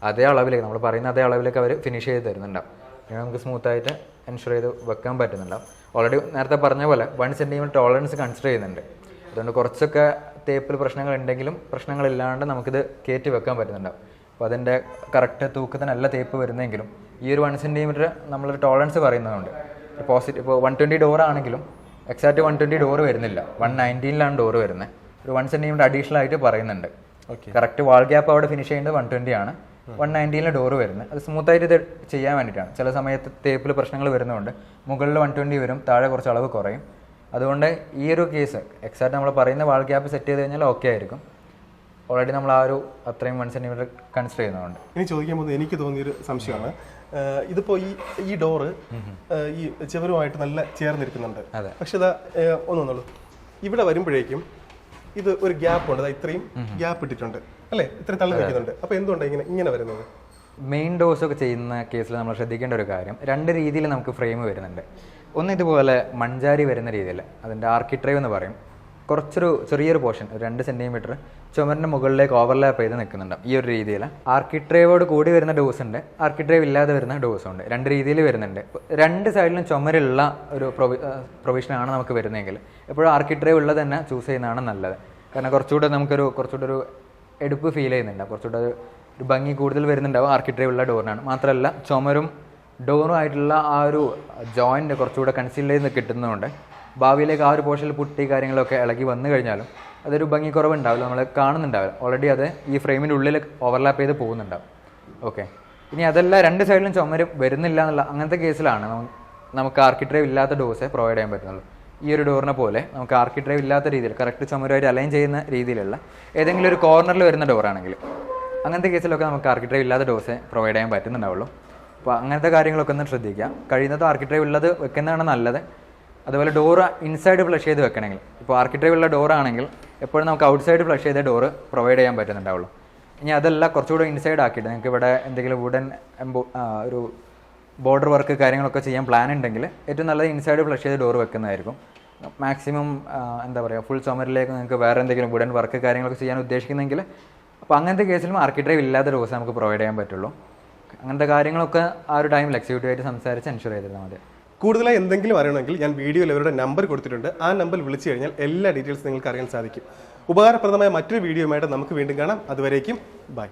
Speaker 2: അതേ അളവിലേക്ക് നമ്മൾ പറയുന്ന അതേ അളവിലേക്ക് അവർ ഫിനിഷ് ചെയ്ത് തരുന്നുണ്ടാവും. പിന്നെ നമുക്ക് സ്മൂത്ത് ആയിട്ട് എൻഷുർ ചെയ്ത് വെക്കാൻ പറ്റുന്നുണ്ടാവും ഓൾറെഡി നേരത്തെ പറഞ്ഞ പോലെ വൺ സെന്റിമീറ്റർ ടോളറൻസ് കൺസിഡർ ചെയ്യുന്നുണ്ട്. അതുകൊണ്ട് കുറച്ചൊക്കെ തേപ്പിൽ പ്രശ്നങ്ങൾ ഉണ്ടെങ്കിലും പ്രശ്നങ്ങളില്ലാണ്ട് നമുക്കിത് കയറ്റി വെക്കാൻ പറ്റുന്നുണ്ടാവും അപ്പോൾ അതിന്റെ കറക്റ്റ് തൂക്കത്തിനല്ല തേപ്പ് വരുന്നെങ്കിലും ഈ ഒരു വൺ സെന്റിമീറ്റർ നമ്മളൊരു ടോളറൻസ് പറയുന്നതുകൊണ്ട്. പോസിറ്റീവ് ഇപ്പോൾ വൺ ട്വന്റി ഡോർ ആണെങ്കിലും എക്സാക്റ്റ് വൺ ട്വന്റി ഡോർ വരുന്നില്ല. വൺ നയന്റീനിലാണ് ഡോർ വരുന്നത് ഒരു വൺ സെന്റിമീറ്റർ അഡീഷണൽ ആയിട്ട് പറയുന്നുണ്ട്.
Speaker 1: ഓക്കെ
Speaker 2: കറക്റ്റ് വാൾ ഗ്യാപ്പ് അവിടെ ഫിനിഷ് ചെയ്യേണ്ടത് വൺ ട്വന്റി ആണ്. വൺ നയന്റീനിലെ ഡോറ് വരുന്നത്. അത് സ്മൂത്ത് ആയിട്ട് ഇത് ചെയ്യാൻ വേണ്ടിയിട്ടാണ്. ചില സമയത്ത് തേപ്പിൽ പ്രശ്നങ്ങൾ വരുന്നതുകൊണ്ട് മുകളിൽ വൺ ട്വന്റി വരും താഴെ കുറച്ച് അളവ് കുറയും. അതുകൊണ്ട് ഈ ഒരു കേസ് എക്സാക്ട് നമ്മൾ പറയുന്ന വാൾ ഗ്യാപ്പ് സെറ്റ് ചെയ്ത് കഴിഞ്ഞാൽ ഓക്കെ ആയിരിക്കും. ഓൾറെഡി നമ്മൾ ആ ഒരു അത്രയും വൺ സെന്റിമീറ്റർ കൺസിഡർ ചെയ്യുന്നതുകൊണ്ട്.
Speaker 1: ഇനി ചോദിക്കാൻ പോകുന്നത് എനിക്ക് തോന്നിയൊരു സംശയമാണ്. ഇതിപ്പോ ഈ ഈ ഡോറ് ഈ ചെവരുമായിട്ട് നല്ല ചേർന്നിരിക്കുന്നുണ്ട്. പക്ഷെ ഇതാ ഒന്നൊന്നുള്ളൂ ഇവിടെ വരുമ്പോഴേക്കും ഇത് ഒരു ഗ്യാപ്പ് ഉണ്ട്. ഇത്രയും ഗ്യാപ്പ് ഇട്ടിട്ടുണ്ട്. അല്ലേ? ഇത്ര തള്ളി വയ്ക്കുന്നുണ്ട് അപ്പോൾ എന്തുകൊണ്ടാണ് ഇങ്ങനെ ഇങ്ങനെ വരുന്നത്?
Speaker 2: മെയിൻ ഡോസ് ഒക്കെ ചെയ്യുന്ന കേസിൽ നമ്മൾ ശ്രദ്ധിക്കേണ്ട ഒരു കാര്യം രണ്ട് രീതിയിൽ നമുക്ക് ഫ്രെയിം വരുന്നുണ്ട്. ഒന്ന് ഇതുപോലെ മൺജാരി വരുന്ന രീതിയിൽ അതിന്റെ ആർക്കിട്രൈവ് എന്ന് പറയും. കുറച്ചൊരു ചെറിയൊരു പോർഷൻ ഒരു രണ്ട് സെന്റിമീറ്റർ ചുമരിന്റെ മുകളിലേക്ക് ഓവർലാപ്പ് ചെയ്ത് നിൽക്കുന്നുണ്ട് ഈ ഒരു രീതിയിൽ. ആർക്കിട്രൈവോട് കൂടി വരുന്ന ഡോസ് ഉണ്ട്. ആർക്കിട്രൈവ് ഇല്ലാതെ വരുന്ന ഡോസും ഉണ്ട്. രണ്ട് രീതിയിൽ വരുന്നുണ്ട്. രണ്ട് സൈഡിലും ചുമരുള്ള ഒരു പ്രൊവി പ്രൊവിഷനാണ് നമുക്ക് വരുന്നതെങ്കിൽ എപ്പോഴും ആർക്കിട്രൈവ് ഉള്ളത് തന്നെ ചൂസ് ചെയ്യുന്നതാണ് നല്ലത്. കാരണം കുറച്ചുകൂടെ നമുക്കൊരു കുറച്ചുകൂടെ ഒരു എടുപ്പ് ഫീൽ ചെയ്യുന്നുണ്ട്. കുറച്ചുകൂടെ ഒരു ഭംഗി കൂടുതൽ വരുന്നുണ്ടാവും ആർക്കിട്രൈവുള്ള ഡോറിനാണ് മാത്രമല്ല ചുമരും ഡോറും ആയിട്ടുള്ള ആ ഒരു ജോയിന്റ് കുറച്ചുകൂടെ കൺസീൽ ചെയ്ത് കിട്ടുന്നതുകൊണ്ട് ഭാവിയിലേക്ക് ആ ഒരു പോർഷനിൽ പുട്ടി കാര്യങ്ങളൊക്കെ ഇളകി വന്നു കഴിഞ്ഞാലും അതൊരു ഭംഗി കുറവുണ്ടാവില്ല. നമ്മൾ കാണുന്നുണ്ടാവില്ല. ഓൾറെഡി അത് ഈ ഫ്രെയിമിന്റെ ഉള്ളിൽ ഓവർലാപ്പ് ചെയ്ത് പോകുന്നുണ്ടാവും. ഓക്കെ ഇനി അതല്ല രണ്ട് സൈഡിലും ചുമരും വരുന്നില്ല എന്നുള്ള അങ്ങനത്തെ കേസിലാണ് നമുക്ക് ആർക്കിട്രൈവ് ഇല്ലാത്ത ഡോസേ പ്രൊവൈഡ് ചെയ്യാൻ പറ്റുന്നുള്ളൂ. ഈ ഒരു ഡോറിനെ പോലെ നമുക്ക് ആർക്കിട്രൈവ് ഇല്ലാത്ത രീതിയിൽ കറക്റ്റ് ചുമരുമായിട്ട് അലൈൻ ചെയ്യുന്ന രീതിയിലുള്ള ഏതെങ്കിലും ഒരു കോർണറിൽ വരുന്ന ഡോറാണെങ്കിൽ അങ്ങനത്തെ കേസിലൊക്കെ നമുക്ക് ആർക്കിട്രൈവ് ഇല്ലാത്ത ഡോസേ പ്രൊവൈഡ് ചെയ്യാൻ പറ്റുന്നുണ്ടാവുള്ളൂ. അപ്പോൾ അങ്ങനത്തെ കാര്യങ്ങളൊക്കെ ഒന്ന് ശ്രദ്ധിക്കുക. കഴിയുന്നതും ആർക്കിട്രൈവ് ഉള്ളത് വെക്കുന്നതാണ് നല്ലത്. അതുപോലെ ഡോറ് ഇൻസൈഡ് ഫ്ലഷ് ചെയ്ത് വെക്കണമെങ്കിൽ ഇപ്പോൾ ആർക്കിട്രൈവ് ഉള്ള ഡോറാണെങ്കിൽ എപ്പോഴും നമുക്ക് ഔട്ട്സൈഡ് ഫ്ലഷ് ചെയ്ത ഡോറ് പ്രൊവൈഡ് ചെയ്യാൻ പറ്റുന്നുണ്ടാവുള്ളൂ. ഇനി അതല്ല കുറച്ചുകൂടെ ഇൻസൈഡ് ആക്കിയിട്ട് നിങ്ങൾക്ക് ഇവിടെ എന്തെങ്കിലും വുഡൻ എംബോ ഒരു ബോർഡർ വർക്ക് കാര്യങ്ങളൊക്കെ ചെയ്യാൻ പ്ലാൻ ഉണ്ടെങ്കിൽ ഏറ്റവും നല്ലത് ഇൻസൈഡ് ഫ്ലഷ് ചെയ്ത് ഡോർ വെക്കുന്നതായിരിക്കും. മാക്സിമം എന്താ പറയുക ഫുൾ ചുമരിലേക്ക് നിങ്ങൾക്ക് വേറെ എന്തെങ്കിലും വുഡൻ വർക്ക് കാര്യങ്ങളൊക്കെ ചെയ്യാൻ ഉദ്ദേശിക്കുന്നെങ്കിൽ അപ്പോൾ അങ്ങനത്തെ കേസിലും ആർക്കിട്രൈവ് ഇല്ലാത്ത ഡോസ് നമുക്ക് പ്രൊവൈഡ് ചെയ്യാൻ പറ്റുള്ളൂ. അങ്ങനത്തെ കാര്യങ്ങളൊക്കെ ആ ഒരു ടൈമിൽ എക്സിക്യൂട്ടീവായിട്ട് സംസാരിച്ച് എൻഷുർ ചെയ്തിരുന്നാൽ മതി.
Speaker 1: കൂടുതലായി എന്തെങ്കിലും അറിയണമെങ്കിൽ ഞാൻ വീഡിയോയിൽ അവരുടെ നമ്പർ കൊടുത്തിട്ടുണ്ട്. ആ നമ്പർ വിളിച്ചു കഴിഞ്ഞാൽ എല്ലാ ഡീറ്റെയിൽസ് നിങ്ങൾക്ക് അറിയാൻ സാധിക്കും. ഉപകാരപ്രദമായ മറ്റൊരു വീഡിയോയുമായിട്ട് നമുക്ക് വീണ്ടും കാണാം. അതുവരേക്കും ബൈ